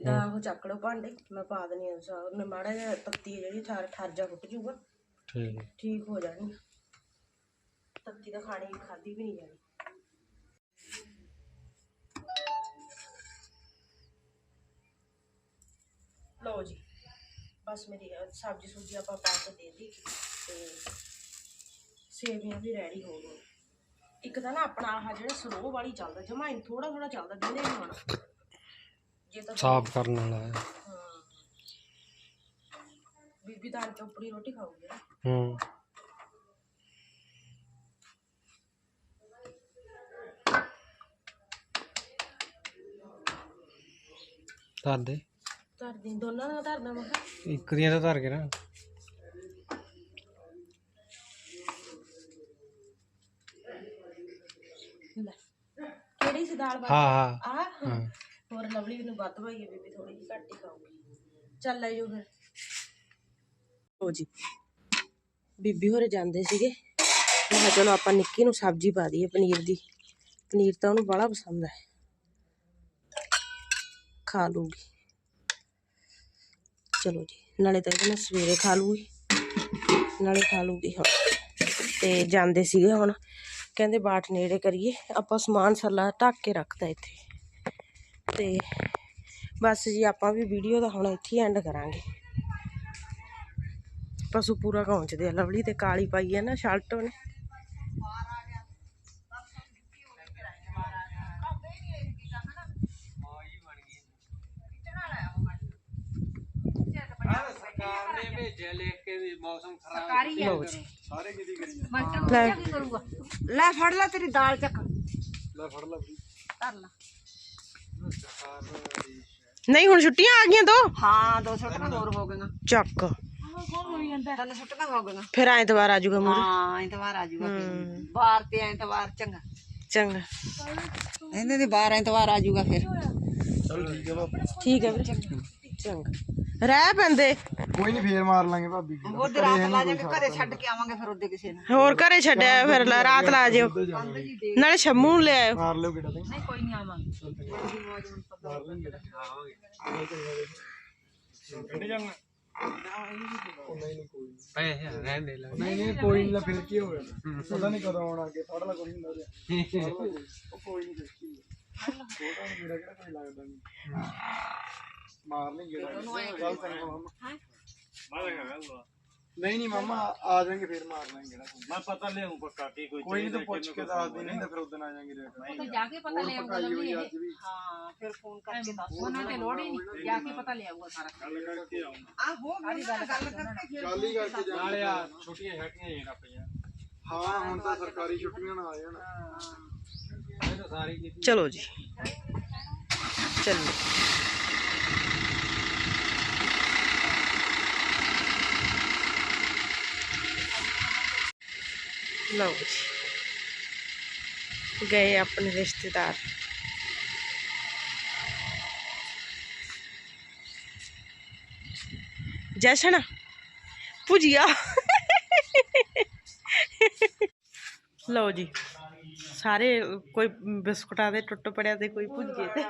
ਦਾ ਉਹ ਚੱਕ ਲਓ ਭਾਂਡੇ ਮੈਂ ਪਾ ਦਨੀ ਆ ਉਹਨੇ ਮਾੜਾ ਜਿਹਾ ਹੈ ਜਿਹੜੀ ਠਰ ਠਰ ਜਾ ਫੁੱਟ ਜੂਗਾ ਠੀਕ ਹੈ। ਠੀਕ ਹੋ ਜਾਣੀ ਤੱਤੀ ਦਾ ਖਾਣੀ ਖਾਦੀ ਵੀ ਨਹੀਂ ਜਾਣੀ। ਲਓ ਜੀ ਬਸ ਮੇਰੀ ਸਬਜ਼ੀ ਸੁਬਜ਼ੀ ਆਪਾਂ ਪਾ ਕੇ ਦੇ ਦੀ ਤੇ ਸੇਵੀਆਂ ਵੀ ਰੈਡੀ ਹੋ ਗਈਆਂ। ਇੱਕ ਤਾਂ ਨਾ ਆਪਣਾ ਆਹ ਜਿਹੜਾ ਸਲੋ ਵਾਲੀ ਚੱਲਦਾ ਜਮਾ ਥੋੜਾ ਥੋੜਾ ਚੱਲਦਾ ਦਿਨੇ ਨਹੀਂ ਹੋਣਾ ਜੇ ਤਾਂ ਸਾਫ਼ ਕਰਨ ਵਾਲਾ ਹੈ। ਹਾਂ। ਬੀਬੀ ਤਾਂ ਚੋਪੜੀ ਰੋਟੀ ਖਾਊਗੀ ਨਾ। ਹੂੰ। ਧਰ ਦੇ। ਦੋਨਾਂ ਦਾ ਧਰਦਾ ਮੈਂ ਕਿਹਾ। ਇੱਕ ਦੀਆਂ ਤਾਂ ਧਰ ਕੇ ਨਾ। ਲੈ। ਕਿਹੜੀ ਸੀ ਦਾਲ ਬਾਤ ਹਾਂ ਹਾਂ। ਆ ਹਾਂ। ਹੋਰ ਲਵਲੀ ਨੂੰ ਵੱਧ ਪਾਈਏ ਬੀਬੀ ਥੋੜੀ ਜਿਹੀ ਘੱਟ ਹੀ ਖਾਊਗੀ। ਚੱਲ ਲੈ ਫਿਰ। ਹੋ ਜੀ। ਬੀਬੀ ਹੋਰੇ ਜਾਂਦੇ ਸੀਗੇ। ਮੈਂ ਕਿਹਾ ਚਲੋ ਆਪਾਂ ਨਿੱਕੀ ਨੂੰ ਸਬਜ਼ੀ ਪਾ ਦਈਏ ਪਨੀਰ ਦੀ। ਪਨੀਰ ਤਾਂ ਉਹਨੂੰ ਬੜਾ ਪਸੰਦ ਹੈ। ਖਾ ਲੂਗੀ। ਚਲੋ ਜੀ, ਨਾਲੇ ਤਾਂ ਇਹਦੇ ਸਵੇਰੇ ਖਾ ਲੂਗੀ। ਨਾਲੇ ਖਾ ਲੂਗੀ ਹੁਣ। ਤੇ ਜਾਂਦੇ ਸੀਗੇ ਹੁਣ। ਕਹਿੰਦੇ ਬਾਟ ਨੇੜੇ ਕਰੀਏ। ਆਪਾਂ ਸਮਾਨ ਸੱਲਾ ਢੱਕ ਕੇ ਰੱਖਦਾ ਇੱਥੇ। ਤੇ ਬਸ ਜੀ ਆਪਾਂ ਵੀ ਵੀਡੀਓ ਦਾ ਹੁਣ ਇੱਥੇ ਐਂਡ ਕਰਾਂਗੇ। ਪਸ਼ੂ ਪੂਰਾ ਪਹੁੰਚਦੇ ਆ ਲਵਲੀ ਤੇ ਕਾਲੀ ਪਾਈ ਹੈ ਨਾ ਸ਼ਰਟ ਉਹਨੇ। ਲਓ ਜੀ। ਕਰੀ ਲੈ। ਲੈ ਫੜ ਲੈ ਤੇਰੀ ਦਾਲ ਚੱਕ। ਲੈ ਫੜ ਲੈ। ਵੀ ਨਹੀਂ ਹੁਣ ਛੁੱਟੀਆਂ ਆ ਗਈਆਂ ਦੋ? ਹਾਂ ਦੋ ਛੁੱਟੀਆਂ ਹੋਰ ਹੋ ਗਈਆਂ। ਚੱਕ। ਤਿੰਨ ਛੁੱਟੀਆਂ ਹੋ ਗਈਆਂ। ਫਿਰ ਐਤਵਾਰ ਆ ਜਾਊਗਾ ਮੂਰੇ ਹਾਂ ਐਤਵਾਰ ਆ ਜਾਊਗਾ ਫਿਰ। ਬਾਰ ਤੇ ਐਤਵਾਰ ਚੰਗਾ। ਚੰਗਾ। ਇਹਦੇ ਦੇ ਬਾਰ ਐਤਵਾਰ ਆ ਜਾਊਗਾ ਫਿਰ। ਚਲ ਠੀਕ ਹੈ ਭਾਬੀ ਠੀਕ ਹੈ ਵੀਰੇ। ਚੰਗਾ। ਰਹਿ ਪੈਂਦੇ। ਕੋਈ ਨਹੀਂ ਫੇਰ ਮਾਰ ਲਾਂਗੇ ਭਾਬੀ ਜੀ ਉਹਦੇ ਰਾਤ ਲਾ ਜਾਗੇ ਘਰੇ ਛੱਡ ਕੇ ਆਵਾਂਗੇ ਫਿਰ ਉਹਦੇ ਕਿਸੇ ਨੂੰ। ਹੋਰ ਘਰੇ ਛੱਡਿਆ ਫਿਰ ਲੈ, ਰਾਤ ਲਾ ਜਿਓ। ਨਾਲੇ ਸ਼ੰਮੂ ਨੂੰ ਲੈ ਆਇਓ। ਮਾਰ ਲਿਓ ਕਿਹੜਾ ਤੇ ਨਹੀਂ ਕੋਈ ਨਹੀਂ ਆਵਾਂਗੇ। ਮਾਰ ਲਾਂਗੇ ਕਿਹੜੇ ਜਾਣਾ ਉਹ ਨਹੀਂ ਨਹੀਂ ਕੋਈ ਨੀ। ਰਹਿਣ ਦੇ ਲੈ। ਨਹੀਂ ਨਹੀਂ ਕੋਈ ਨਹੀਂ ਫਿਰ ਕੀ ਹੋ ਗਿਆ? ਪਤਾ ਨਹੀਂ ਕਦੋਂ ਆਉਣਾ ਅੱਗੇ ਫੜ ਲਾ ਕੋਈ ਨਹੀਂ ਹੁੰਦਾ ਉਹ ਕੋਈ ਨਹੀਂ ਦੇਖੀ ਛੋਟਾ ਨੂੰ ਮੇਰਾ ਕਿਹੜਾ ਕੋਈ ਲੱਗਦਾ ਨਹੀਂ ਮਾਰ ਲਈ ਗੇੜਾ ਗੱਲ ਮਾਮਾ ਆ ਜਾਣਗੇ ਫਿਰ ਮਾਰ ਲਾਂਗੇ ਗੇੜਾ ਮੈਂ ਪਤਾ ਲਿਆਉਂ ਪੱਕਾ ਕੀ ਕੋਈ ਕੋਈ ਨਹੀਂ ਤਾਂ ਪੁੱਛ ਕੇ ਦੱਸ ਦੇ ਨਹੀਂ ਤਾਂ ਫਿਰ ਉਦੋਂ ਆ ਜਾਾਂਗੇ ਰੇਟ ਜਾ ਕੇ ਪਤਾ ਲੈ ਆਊਗਾ ਹੋਈ ਅੱਜ ਵੀ ਹਾਂ ਫਿਰ ਫੋਨ ਕਰਕੇ ਦੱਸ ਉਹਨਾਂ ਤੇ ਲੋੜ ਹੀ ਨਹੀਂ ਜਾ ਕੇ ਪਤਾ ਲਿਆਊਗਾ ਸਾਰਾ ਗੱਲ ਕਰਕੇ ਆਉਂ ਆ ਹੋ ਗਈ ਗੱਲ ਕਰਕੇ ਫਿਰ ਗੱਲ ਹੀ ਕਰਕੇ ਜਾ ਨਾਲੇ ਆ ਛੁੱਟੀਆਂ ਛੱਟੀਆਂ ਜਿਹੜਾ ਪਈਆਂ ਹਾਂ ਹੁਣ ਤਾਂ ਸਰਕਾਰੀ ਛੁੱਟੀਆਂ ਨਾਲ ਆ ਜਾਣ ਇਹ ਤਾਂ ਸਾਰੀ ਕੀਤੀ ਚਲੋ ਜੀ ਚਲੋ ਲਓ ਜੀ ਗਏ ਆਪਣੇ ਰਿਸ਼ਤੇਦਾਰ ਜਸ਼ਨ ਭੁਜੀਆ ਲਓ ਜੀ ਸਾਰੇ ਕੋਈ ਬਿਸਕੁਟਾਂ ਦੇ ਟੁੱਟ ਪੜਿਆ ਤੇ ਕੋਈ ਭੁਜੀਏ ਤੇ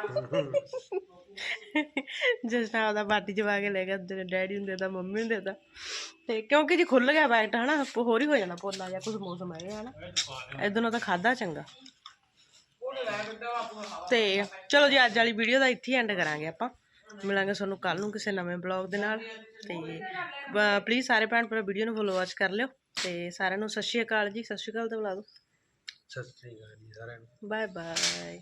ਜਸਨਾ ਉਹਦਾ ਬਾਟੀ ਜਵਾ ਕੇ ਲੈ ਗਿਆ ਤੇਰੇ ਡੈਡੀ ਨੂੰ ਦੇਦਾ ਮੰਮੀ ਨੂੰ ਦੇਦਾ ਤੇ ਕਿਉਂਕਿ ਜੀ ਖੁੱਲ ਗਿਆ ਪੈਕਟ ਹਨਾ ਹੋਰ ਹੀ ਹੋ ਜਾਣਾ ਪੋਲਾ ਜਾਂ ਕੁਝ ਮੌਸਮ ਹੈ ਹਨਾ। ਇਦੋਂ ਤਾਂ ਖਾਦਾ ਚੰਗਾ। ਤੇ ਚਲੋ ਜੀ ਅੱਜ ਵਾਲੀ ਵੀਡੀਓ ਦਾ ਇੱਥੇ ਐਂਡ ਕਰਾਂਗੇ ਆਪਾਂ। ਮਿਲਾਂਗੇ ਤੁਹਾਨੂੰ ਕੱਲ ਨੂੰ ਕਿਸੇ ਨਵੇਂ ਬਲੌਗ ਦੇ ਨਾਲ। ਤੇ ਪਲੀਜ਼ ਸਾਰੇ ਭੈਣ ਭਰਾ ਵੀਡੀਓ ਨੂੰ ਫੋਲੋ ਵਾਚ ਕਰ ਲਿਓ। ਤੇ ਸਾਰਿਆਂ ਨੂੰ ਸਤਿ ਸ਼੍ਰੀ ਅਕਾਲ ਜੀ। ਸਤਿ ਸ਼੍ਰੀ ਅਕਾਲ ਤੇ ਬੁਲਾ ਦਿਓ। ਸਤਿ ਸ੍ਰੀ ਅਕਾਲ ਜੀ ਸਾਰਿਆਂ ਨੂੰ। Bye bye